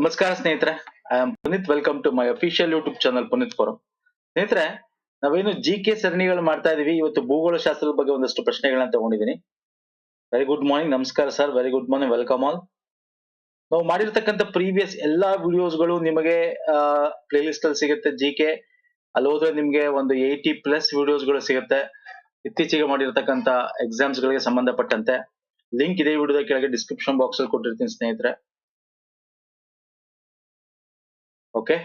ನಮಸ್ಕಾರ ಸ್ನೇಹಿತರೆ. I am Puneeth. Welcome to my official YouTube channel Puneeth forum ಸ್ನೇಹಿತರೆ ನಾವೇನು ಜಿ ಕೆ ಸರಣಿಗಳು ಮಾಡ್ತಾ ಇದೀವಿ. ಇವತ್ತು ಭೂಗೋಳ ಶಾಸ್ತ್ರದ ಬಗ್ಗೆ ಒಂದಷ್ಟು ಪ್ರಶ್ನೆಗಳನ್ನ ತಗೊಂಡಿದ್ದೀನಿ. ವೆರಿ ಗುಡ್ ಮಾರ್ನಿಂಗ್ ನಮಸ್ಕಾರ sir very good morning welcome all ನಾವು ಮಾಡಿರ್ತಕ್ಕಂಥ ಪ್ರೀವಿಯಸ್ ಎಲ್ಲಾ ವಿಡಿಯೋಸ್ಗಳು ನಿಮಗೆ ಪ್ಲೇ ಲಿಸ್ಟ್ ಅಲ್ಲಿ ಸಿಗುತ್ತೆ ಜಿ ಕೆ ಅಲ್ಲಿ ಹೋದ್ರೆ ನಿಮ್ಗೆ ಒಂದು ಏಯ್ಟಿ ಪ್ಲಸ್ ವಿಡಿಯೋಸ್ಗಳು ಸಿಗುತ್ತೆ. ಇತ್ತೀಚೆಗೆ ಮಾಡಿರ್ತಕ್ಕಂಥ ಎಕ್ಸಾಮ್ಸ್ ಗಳಿಗೆ ಸಂಬಂಧಪಟ್ಟಂತೆ. ಲಿಂಕ್ ಇದೆ ವಿಡಿಯೋದ ಕೆಳಗೆ ಡಿಸ್ಕ್ರಿಪ್ಷನ್ ಬಾಕ್ಸ್ ಅಲ್ಲಿ ಕೊಟ್ಟಿರ್ತೀನಿ ಸ್ನೇಹಿತರೆ. ಓಕೆ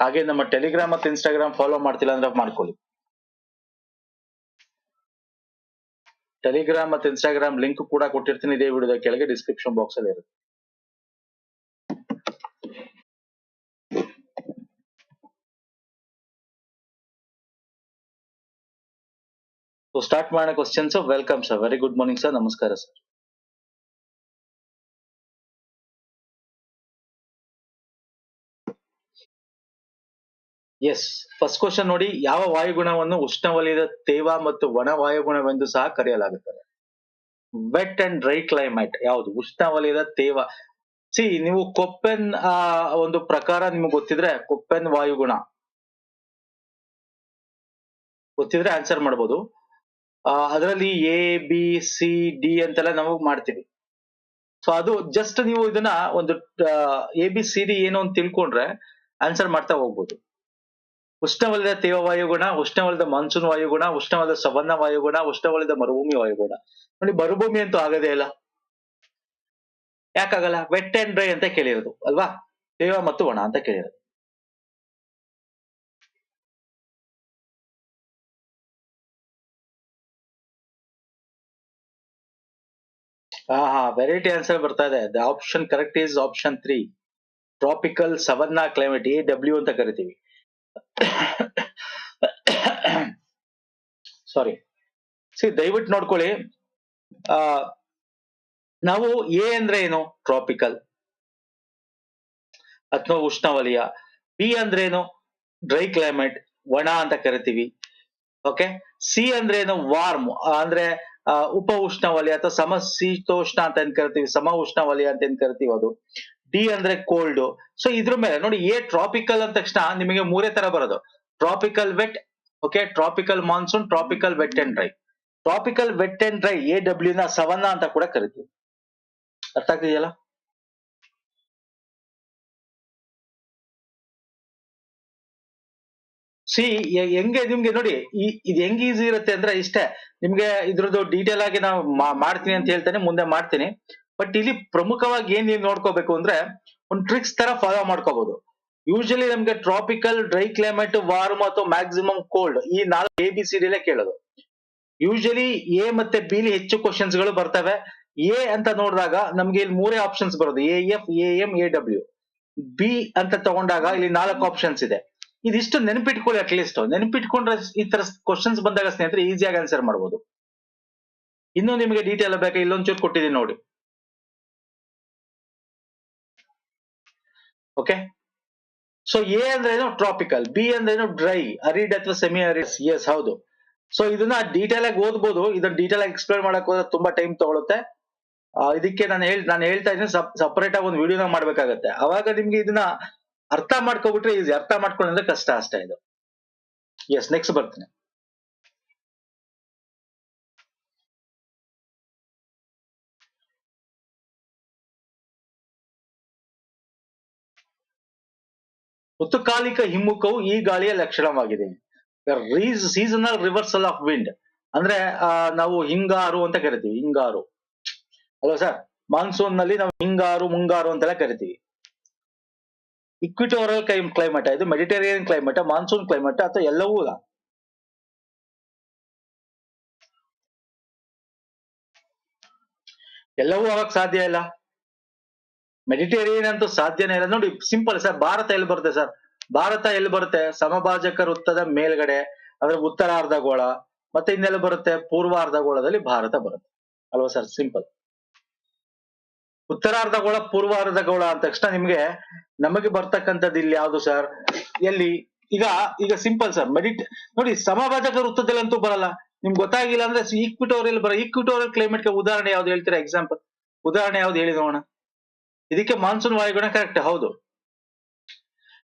ಹಾಗೆ ನಮ್ಮ ಟೆಲಿಗ್ರಾಮ್ ಮತ್ತು ಇನ್ಸ್ಟಾಗ್ರಾಮ್ ಫಾಲೋ ಮಾಡ್ತಿಲ್ಲ ಅಂದ್ರೆ ಮಾಡ್ಕೊಳ್ಳಿ. ಟೆಲಿಗ್ರಾಮ್ ಮತ್ತು ಇನ್ಸ್ಟಾಗ್ರಾಮ್ ಲಿಂಕ್ ಕೂಡ ಕೊಟ್ಟಿರ್ತೀನಿ, ಇದೇ ವಿಡಿಯೋದ ಕೆಳಗೆ ಡಿಸ್ಕ್ರಿಪ್ಷನ್ ಬಾಕ್ಸ್ ಅಲ್ಲಿ ಇರುತ್ತೆ. ಸ್ಟಾರ್ಟ್ ಮಾಡೋ questions welcome sir very good morning sir ನಮಸ್ಕಾರ ಸರ್ ಎಸ್ ಫಸ್ಟ್ ಕ್ವಶನ್ ನೋಡಿ, ಯಾವ ವಾಯುಗುಣವನ್ನು ಉಷ್ಣವಲಯದ ತೇವ ಮತ್ತು ಒಣ ವಾಯುಗುಣವೆಂದು ಸಹ ಕರೆಯಲಾಗುತ್ತದೆ. ವೆಟ್ ಅಂಡ್ ಡ್ರೈ ಕ್ಲೈಮೇಟ್ ಯಾವುದು? ಉಷ್ಣವಲಯದ ತೇವ. ಸಿ ನೀವು ಕೊಪ್ಪೆನ್ ಒಂದು ಪ್ರಕಾರ ನಿಮ್ಗೆ ಗೊತ್ತಿದ್ರೆ ಕೊಪ್ಪೆನ್ ವಾಯುಗುಣ. ಗೊತ್ತಿದ್ರೆ ಆನ್ಸರ್ ಮಾಡ್ಬೋದು. ಅದರಲ್ಲಿ ಎ ಬಿ ಸಿ ಡಿ ಅಂತೆಲ್ಲ ನಾವು ಮಾಡ್ತೀವಿ. ಸೊ ಅದು ಜಸ್ಟ್ ನೀವು ಇದನ್ನ ಒಂದು ಎ ಬಿ ಸಿ ಡಿ ಏನು ಅಂತ ತಿಳ್ಕೊಂಡ್ರೆ ಆನ್ಸರ್ ಮಾಡ್ತಾ ಹೋಗ್ಬೋದು. ಉಷ್ಣವಲಯದ ತೇವ ವಾಯುಗುಣ ಉಷ್ಣವಲಯದ ಮಾನ್ಸೂನ್ ವಾಯುಗುಣ ಉಷ್ಣವಲಯದ ಸವನ್ನ ವಾಯುಗುಣ ಉಷ್ಣವಲಯದ ಮರುಭೂಮಿ ವಾಯುಗುಣ. ನೋಡಿ, ಮರುಭೂಮಿ ಅಂತೂ ಆಗದೇ ಇಲ್ಲ. ಯಾಕಾಗಲ್ಲ? ವೆಟ್ ಅಂಡ್ ಡ್ರೈ ಅಂತ ಕೇಳಿರೋದು, ಅಲ್ವಾ? ತೇವ ಮತ್ತು ಒಣ ಅಂತ ಕೇಳಿರೋದು. ಹಾ ಹಾ ವೆರೈಟಿ ಆನ್ಸರ್ ಬರ್ತಾ ಇದೆ. The option correct is option three tropical savanna climate A W ಅಂತ ಕರಿತೀವಿ. ಸಾರಿ ಸಿ ದಯವಿಟ್ಟು ನೋಡ್ಕೊಳ್ಳಿ. ನಾವು ಎ ಅಂದ್ರೆ ಏನು? ಟ್ರಾಪಿಕಲ್ ಅಥವಾ ಉಷ್ಣವಲಯ. ಬಿ ಅಂದ್ರೆ ಏನು? ಡ್ರೈ ಕ್ಲೈಮೇಟ್ ಒಣ ಅಂತ ಕರಿತೀವಿ. ಓಕೆ ಸಿ ಅಂದ್ರೆ ಏನು? ವಾರ್ಮ್ ಅಂದ್ರೆ ಉಪ ಉಷ್ಣವಲಯ ಅಥವಾ ಸಮ ಶೀತೋಷ್ಣ ಅಂತ ಏನ್ ಕರಿತೀವಿ? ಸಮ ಉಷ್ಣವಲಯ ಅಂತ ಏನ್ ಕರಿತೀವಿ ಅದು? ಡಿ ಅಂದ್ರೆ ಕೋಲ್ಡ್ ಸೊ ಇದ್ರ ಮೇಲೆ, ನೋಡಿ ಎ ಟ್ರಾಪಿಕಲ್ ಅಂದ ತಕ್ಷಣ ನಿಮಗೆ ಮೂರೇ ತರ ಬರೋದು. Tropical wet okay tropical monsoon tropical wet and dry tropical wet and dry A W ನ ಸವನ್ನ ಅಂತ ಕೂಡ ಕರಿತೀವಿ. ಅರ್ಥ ಆಗ್ತಿದೆಯಲ್ಲ? ಸಿ ಹೆಂಗೆ, ನಿಮ್ಗೆ ನೋಡಿ ಇದು ಹೆಂಗ್ ಈಸಿ ಇರುತ್ತೆ ಅಂದ್ರೆ ಇಷ್ಟೇ. ನಿಮ್ಗೆ ಇದ್ರದ್ದು ಡೀಟೇಲ್ ಆಗಿ ನಾವು ಮಾಡ್ತೀನಿ ಅಂತ ಹೇಳ್ತೇನೆ, ಮುಂದೆ ಮಾಡ್ತೀನಿ. ಬಟ್ ಇಲ್ಲಿ ಪ್ರಮುಖವಾಗಿ ಏನ್ ನೀವು ನೋಡ್ಕೋಬೇಕು ಅಂದ್ರೆ ಒಂದು ಟ್ರಿಕ್ಸ್ ತರ ಫಾಲೋ ಮಾಡ್ಕೋಬಹುದು ಯೂಶಲಿ ನಮ್ಗೆ ಟ್ರಾಪಿಕಲ್ ಡ್ರೈ ಕ್ಲೈಮೇಟ್ ವಾರ್ಮ್ ಅಥವಾ ಮ್ಯಾಕ್ಸಿಮಮ್ ಕೋಲ್ಡ್ ಈ ನಾಲ್ಕು ಎ ಬಿ ಸಿ ಡಿಲೇ ಕೇಳೋದು. ಯೂಶಲಿ ಎ ಮತ್ತೆ ಬಿ ಹೆಚ್ಚು ಕ್ವಶನ್ಸ್ಗಳು ಬರ್ತವೆ. ಎ ಅಂತ ನೋಡಿದಾಗ ನಮ್ಗೆ ಇಲ್ಲಿ ಮೂರೇ ಆಪ್ಷನ್ಸ್ ಬರೋದು. A F A M A W B ಅಂತ ತಗೊಂಡಾಗ ಇಲ್ಲಿ ನಾಲ್ಕು ಆಪ್ಷನ್ಸ್ ಇದೆ. ಇದಿಷ್ಟು ನೆನಪಿಟ್ಕೊಳ್ಳಿ ಅಟ್ಲೀಸ್ಟ್ ನೆನಪಿಟ್ಕೊಂಡ್ರೆ ಈ ತರ ಕ್ವಶನ್ಸ್ ಬಂದಾಗ ಸ್ನೇಹಿತರೆ ಈಸಿಯಾಗಿ ಆನ್ಸರ್ ಮಾಡಬಹುದು ಇನ್ನೂ ನಿಮಗೆ ಡೀಟೇಲ್ ಬೇಕಾ. ಇಲ್ಲೊಂಚೂರು ಕೊಟ್ಟಿದ್ದೀನಿ ನೋಡಿ. ಓಕೆ ಸೊ ಎ ಅಂದ್ರೆ ಏನು? ಟ್ರಾಪಿಕಲ್ ಬಿ ಅಂದ್ರೆ ಏನು? ಡ್ರೈ ಅರಿಡ್ ಅಥವಾ ಸೆಮಿ ಅರಿಡ್ ಎಸ್ ಹೌದು. ಸೊ ಇದನ್ನ ಡೀಟೇಲ್ ಆಗಿ ಓದ್ಬೋದು. ಇದನ್ನ ಡೀಟೇಲ್ ಆಗಿ ಎಕ್ಸ್ಪ್ಲೇನ್ ಮಾಡಕ್ ಹೋದ್ರೆ ತುಂಬಾ ಟೈಮ್ ತಗೊಳುತ್ತೆ. ಇದಕ್ಕೆ ನಾನು ಹೇಳ್, ನಾನು ಹೇಳ್ತಾ ಇದ್ದೀನಿ ಸಪರೇಟ್ ಆಗಿ ಒಂದು ವಿಡಿಯೋನ ಮಾಡ್ಬೇಕಾಗತ್ತೆ. ಅವಾಗ ನಿಮ್ಗೆ ಇದನ್ನ ಅರ್ಥ ಮಾಡ್ಕೊಬಿಟ್ರೆ ಈಸಿ ಅರ್ಥ ಮಾಡ್ಕೊಂಡ್ರೆ ಕಷ್ಟ ಅಷ್ಟೇ ಇದು. ಎಸ್ ನೆಕ್ಸ್ಟ್ ಬರ್ತೀನಿ. ಋತುಕಾಲಿಕ ಹಿಮ್ಮುಖವು ಈ ಗಾಳಿಯ ಲಕ್ಷಣವಾಗಿದೆ. ಸೀಸನಲ್ ರಿವರ್ಸಲ್ ಆಫ್ ವಿಂಡ್ ಅಂದ್ರೆ ನಾವು ಹಿಂಗಾರು ಅಂತ ಕರಿತೀವಿ, ಹಿಂಗಾರು. ಅಲ್ವಾ ಸರ್? ಮಾನ್ಸೂನ್ನಲ್ಲಿ ನಾವು ಹಿಂಗಾರು, ಮುಂಗಾರು ಅಂತೆಲ್ಲ ಕರಿತೀವಿ. ಇಕ್ವಿಟೋರಿಯಲ್ ಕ್ಲೈಮೇಟ್ ಇದು ಮೆಡಿಟೇರಿಯನ್ ಕ್ಲೈಮೇಟ್ ಮಾನ್ಸೂನ್ ಕ್ಲೈಮೇಟ್ ಅಥವಾ ಎಲ್ಲವೂ ಎಲ್ಲವೂ ಆಗಕ್ ಸಾಧ್ಯ ಇಲ್ಲ? ಮೆಡಿಟೇರಿಯನ್ ಅಂತೂ ಸಾಧ್ಯನೇ ಇಲ್ಲ. ನೋಡಿ ಸಿಂಪಲ್ ಸರ್ ಭಾರತ ಎಲ್ಲಿ ಬರುತ್ತೆ ಸರ್ ಭಾರತ ಎಲ್ಲಿ ಬರುತ್ತೆ? ಸಮಭಾಜಕ ವೃತ್ತದ ಮೇಲ್ಗಡೆ, ಅಂದ್ರೆ ಉತ್ತರಾರ್ಧ ಗೋಳ ಮತ್ತೆ ಇನ್ನೆಲ್ಲ ಬರುತ್ತೆ? ಪೂರ್ವಾರ್ಧ ಗೋಳದಲ್ಲಿ ಭಾರತ ಬರುತ್ತೆ. ಅಲ್ವಾ ಸರ್ ಸಿಂಪಲ್ ಉತ್ತರ ಅರ್ಧಗೋಳ, ಪೂರ್ವ ಅರ್ಧಗೋಳ ಅಂದ ತಕ್ಷಣ ನಿಮ್ಗೆ ನಮಗೆ ಬರ್ತಕ್ಕಂಥದ್ದು ಇಲ್ಲಿ ಯಾವ್ದು ಸರ್ ಎಲ್ಲಿ? ಈಗ ಈಗ ಸಿಂಪಲ್ ಸರ್ ಮೆಡಿಟ್ ನೋಡಿ, ಸಮಭಾಜಕ ವೃತ್ತದಲ್ಲಂತೂ ಬರಲ್ಲ. ನಿಮ್ಗೆ ಗೊತ್ತಾಗಿಲ್ಲ ಅಂದ್ರೆ ಈಕ್ವಿಟೋರಿಯಲ್ ಬರ ಈಕ್ವಿಟೋರಿಯಲ್ ಕ್ಲೈಮೇಟ್ಗೆ ಉದಾಹರಣೆ ಯಾವ್ದು ಹೇಳ್ತೀರಾ? ಎಕ್ಸಾಂಪಲ್ ಉದಾಹರಣೆ ಯಾವ್ದು ಹೇಳಿ ನೋಡೋಣ. ಇದಕ್ಕೆ ಮಾನ್ಸೂನ್ ವಾಯುಗುಣ ಕರೆಕ್ಟ್ ಹೌದು.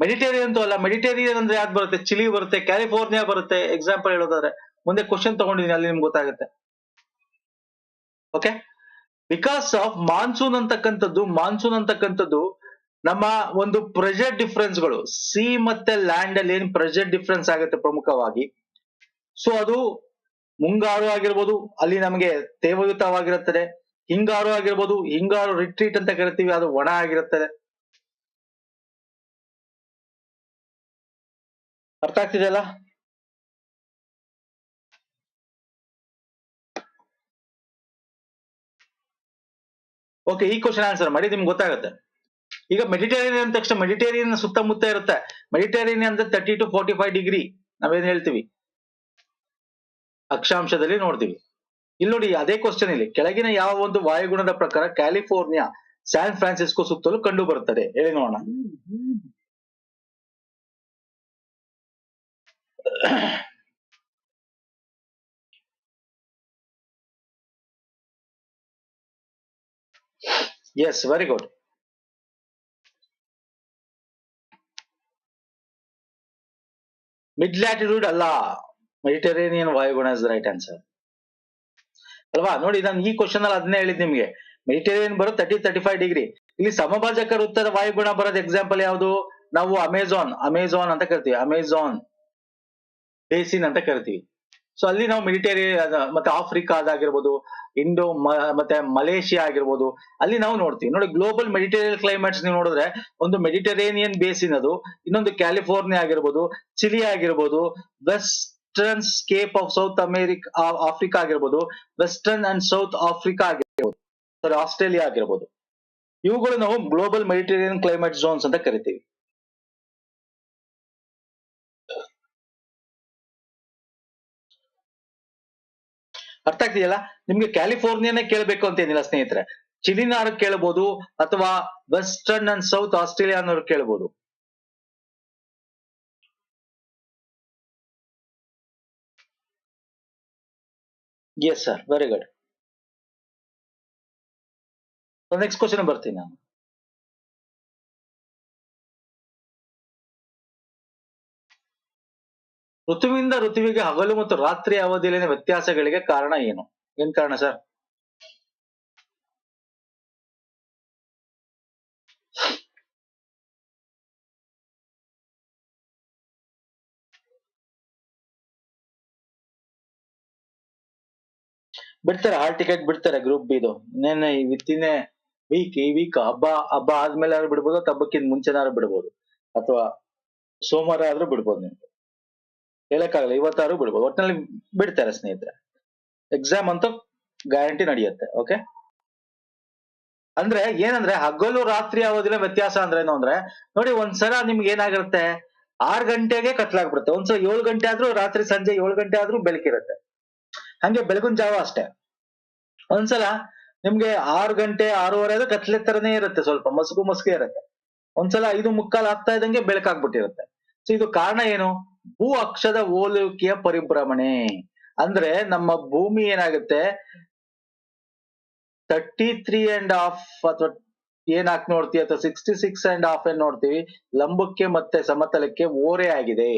ಮೆಡಿಟೇರಿಯನ್ ಅಂತೂ ಅಲ್ಲ ಮೆಡಿಟೇರಿಯನ್ ಅಂದ್ರೆ ಯಾವ್ದು ಬರುತ್ತೆ? ಚಿಲಿ ಬರುತ್ತೆ ಕ್ಯಾಲಿಫೋರ್ನಿಯಾ ಬರುತ್ತೆ. ಎಕ್ಸಾಂಪಲ್ ಹೇಳೋದಾದ್ರೆ, ಮುಂದೆ ಕ್ವಶನ್ ತಗೊಂಡಿದ್ದೀನಿ ಅಲ್ಲಿ ನಿಮ್ಗೆ ಗೊತ್ತಾಗುತ್ತೆ. ಓಕೆ ಬಿಕಾಸ್ ಆಫ್ ಮಾನ್ಸೂನ್ ಅಂತಕ್ಕಂಥದ್ದು ಮಾನ್ಸೂನ್ ಅಂತಕ್ಕಂಥದ್ದು, ನಮ್ಮ ಒಂದು ಪ್ರೆಷರ್ ಡಿಫರೆನ್ಸ್ಗಳು ಸಿ ಮತ್ತೆ ಲ್ಯಾಂಡ್ ಅಲ್ಲಿ ಏನ್ ಪ್ರೆಷರ್ ಡಿಫರೆನ್ಸ್ ಆಗುತ್ತೆ ಪ್ರಮುಖವಾಗಿ? ಸೊ ಅದು ಮುಂಗಾರು ಆಗಿರ್ಬೋದು, ಅಲ್ಲಿ ನಮಗೆ ತೇವಯುತವಾಗಿರುತ್ತದೆ. ಹಿಂಗಾರು ಆಗಿರ್ಬೋದು, ಹಿಂಗಾರು ರಿಟ್ರೀಟ್ ಅಂತ ಕರಿತೀವಿ, ಅದು ಒಣ ಆಗಿರುತ್ತದೆ ಅರ್ಥ ಆಗ್ತಿದೆಯಲ್ಲ ಓಕೆ ಈ ಕ್ವಶನ್ ಆನ್ಸರ್ ಮಾಡಿ ನಿಮ್ಗೆ ಗೊತ್ತಾಗುತ್ತೆ. ಈಗ ಮೆಡಿಟೇರಿಯನ್ ಅಂದ ತಕ್ಷಣ ಮೆಡಿಟೇರಿಯನ್ ಸುತ್ತಮುತ್ತ ಇರುತ್ತೆ. ಮೆಡಿಟೇರಿಯನ್ ಅಂದ್ರೆ thirty to forty five degree ನಾವೇನ್ ಹೇಳ್ತೀವಿ? ಅಕ್ಷಾಂಶದಲ್ಲಿ ನೋಡ್ತೀವಿ. ಇಲ್ಲಿ ನೋಡಿ ಅದೇ ಕ್ವಶನ್ ಇಲ್ಲಿ. ಕೆಳಗಿನ ಯಾವ ಒಂದು ವಾಯುಗುಣದ ಪ್ರಕಾರ ಕ್ಯಾಲಿಫೋರ್ನಿಯಾ, ಸ್ಯಾನ್ ಫ್ರಾನ್ಸಿಸ್ಕೋ ಸುತ್ತಲೂ ಕಂಡು ಬರುತ್ತದೆ. ಹೇಳಿ ನೋಡೋಣ. Yes very good mid latitude ಅಲ್ಲ. ಮೆಡಿಟರೇನಿಯನ್ ವಾಯುಗುಣ ಇಸ್ ರೈಟ್ ಆನ್ಸರ್ ಅಲ್ವಾ? ನೋಡಿ, ನಾನು ಈ ಕ್ವಶನ್ ಅಲ್ಲಿ ಅದನ್ನೇ ಹೇಳಿದ್ ನಿಮ್ಗೆ. ಮೆಡಿಟೇರಿಯನ್ ಬರೋ ತರ್ಟಿ ತರ್ಟಿ ಫೈವ್ ಡಿಗ್ರಿ ಇಲ್ಲಿ ಸಮಭಾಜಕ ವೃತ್ತದ ವಾಯುಗುಣ ಬರೋದು ಎಕ್ಸಾಂಪಲ್ ಯಾವುದು? ನಾವು ಅಮೆಝಾನ್ ಅಮೆಝಾನ್ ಅಂತ ಕರಿತೀವಿ. ಅಮೆಝಾನ್ ಬೇಸಿನ್ ಅಂತ ಕರಿತೀವಿ. ಸೊ ಅಲ್ಲಿ ನಾವು ಮೆಡಿಟೇರಿಯನ್ ಮತ್ತೆ ಆಫ್ರಿಕಾದಾಗಿರ್ಬೋದು ಇಂಡೋ ಮತ್ತೆ ಮಲೇಷಿಯಾ ಆಗಿರ್ಬೋದು, ಅಲ್ಲಿ ನಾವು ನೋಡ್ತೀವಿ. ನೋಡಿ ಗ್ಲೋಬಲ್ ಮೆಡಿಟೇರಿಯನ್ ಕ್ಲೈಮೇಟ್ಸ್ ನೀವು ನೋಡಿದ್ರೆ, ಒಂದು ಮೆಡಿಟರೇನಿಯನ್ ಬೇಸಿನ್ ಅದು, ಇನ್ನೊಂದು ಕ್ಯಾಲಿಫೋರ್ನಿಯಾ ಆಗಿರ್ಬೋದು ಚಿಲಿ ಆಗಿರ್ಬೋದು western cape of South America Africa ಆಗಿರ್ಬೋದು. ವೆಸ್ಟರ್ನ್ ಅಂಡ್ ಸೌತ್ ಆಫ್ರಿಕಾ ಆಗಿರ್ಬೋದು. ಸಾರಿ ಆಸ್ಟ್ರೇಲಿಯಾ ಆಗಿರ್ಬೋದು. ಇವುಗಳು ನಾವು ಗ್ಲೋಬಲ್ ಮೆಡಿಟೇರಿಯನ್ ಕ್ಲೈಮೇಟ್ ಝೋನ್ಸ್ ಅಂತ ಕರಿತೀವಿ. ಅರ್ಥ ಆಗ್ತಿದೆಯಲ್ಲ? ನಿಮ್ಗೆ ಕ್ಯಾಲಿಫೋರ್ನಿಯಾನೇ ಕೇಳಬೇಕು ಅಂತ ಏನಿಲ್ಲ ಸ್ನೇಹಿತರೆ. ಚಿಲಿನಾರು ಕೇಳಬಹುದು ಅಥವಾ ವೆಸ್ಟರ್ನ್ ಅಂಡ್ ಸೌತ್ ಆಸ್ಟ್ರೇಲಿಯಾನವ್ರು ಕೇಳಬಹುದು yes sir very good next question ಬರ್ತೀನಿ ನಾನು. ಋತುವಿಂದ ಋತುವಿಗೆ ಹಗಲು ಮತ್ತು ರಾತ್ರಿ ಅವಧಿಯಲ್ಲಿನ ವ್ಯತ್ಯಾಸಗಳಿಗೆ ಕಾರಣ ಏನು? ಏನ್ ಕಾರಣ ಸರ್ ಬಿಡ್ತಾರೆ ಹಾಲ್ ಟಿಕೆಟ್ ಬಿಡ್ತಾರೆ ಗ್ರೂಪ್ ಬಿದು ಇನ್ನೇನೆ ವಿತಿನ್ ವೀಕ್ ಈ ವೀಕ್ ಹಬ್ಬ ಹಬ್ಬ ಆದ್ಮೇಲೆ ಆದ್ರೂ ಬಿಡ್ಬೋದು ಅಥವಾ ಹಬ್ಬಕ್ಕಿಂತ ಮುಂಚೆನಾದ್ರು ಬಿಡ್ಬೋದು? ಅಥವಾ ಸೋಮವಾರ ಆದ್ರೂ ಬಿಡ್ಬೋದು ನಿಮ್ಗೆ? ಹೇಳಕ್ಕಾಗಲ್ಲ, ಇವತ್ತಾದ್ರೂ ಬಿಡ್ಬೋದು. ಒಟ್ಟಿನಲ್ಲಿ ಬಿಡ್ತಾರೆ ಸ್ನೇಹಿತರೆ. ಎಕ್ಸಾಮ್ ಅಂತೂ ಗ್ಯಾರಂಟಿ ನಡೆಯುತ್ತೆ ಓಕೆ ಅಂದ್ರೆ ಏನಂದ್ರೆ, ಹಗಲು ರಾತ್ರಿ ಅವಧಿನ ವ್ಯತ್ಯಾಸ ಅಂದ್ರೆ ಏನು ಅಂದ್ರೆ, ನೋಡಿ ಒಂದ್ಸಲ ನಿಮ್ಗೆ ಏನಾಗಿರುತ್ತೆ ಆರ್ ಗಂಟೆಗೆ ಕತ್ಲಾಗ್ಬಿಡುತ್ತೆ. ಒಂದ್ಸಲ ಏಳು ಗಂಟೆ ಆದ್ರೂ ರಾತ್ರಿ ಸಂಜೆ ಏಳು ಗಂಟೆ ಆದ್ರೂ ಬೆಳಕಿರುತ್ತೆ. ಹಂಗೆ ಬೆಳಗಿನ ಜಾವ ಅಷ್ಟೇ. ಒಂದ್ಸಲ ನಿಮ್ಗೆ ಆರು ಗಂಟೆ ಆರೂವರೆ ಆದ್ರೆ ಕತ್ಲೆ ತರನೇ ಇರುತ್ತೆ ಸ್ವಲ್ಪ ಮಸುಕು ಮಸುಗೆ ಇರುತ್ತೆ. ಒಂದ್ಸಲ ಐದು ಮುಕ್ಕಾಲ್ ಆಗ್ತಾ ಇದ್ದಂಗೆ ಬೆಳಕಾಗ್ಬಿಟ್ಟಿರುತ್ತೆ. ಸೊ ಇದು ಕಾರಣ ಏನು? ಭೂ ಅಕ್ಷದ ಓಲುವಿಕೆಯ ಪರಿಭ್ರಮಣೆ. ಅಂದ್ರೆ ನಮ್ಮ ಭೂಮಿ ಏನಾಗುತ್ತೆ? ತರ್ಟಿ ತ್ರೀ ಅಂಡ್ ಹಾಫ್ ಅಥವಾ ಏನ್ ಹಾಕ್ ನೋಡ್ತೀವಿ ಅಥವಾ ಸಿಕ್ಸ್ಟಿ ಸಿಕ್ಸ್ ಅಂಡ್ ಹಾಫ್ ಏನ್ ನೋಡ್ತೀವಿ? ಲಂಬಕ್ಕೆ ಮತ್ತೆ ಸಮತಲಕ್ಕೆ ಓರೆ ಆಗಿದೆ.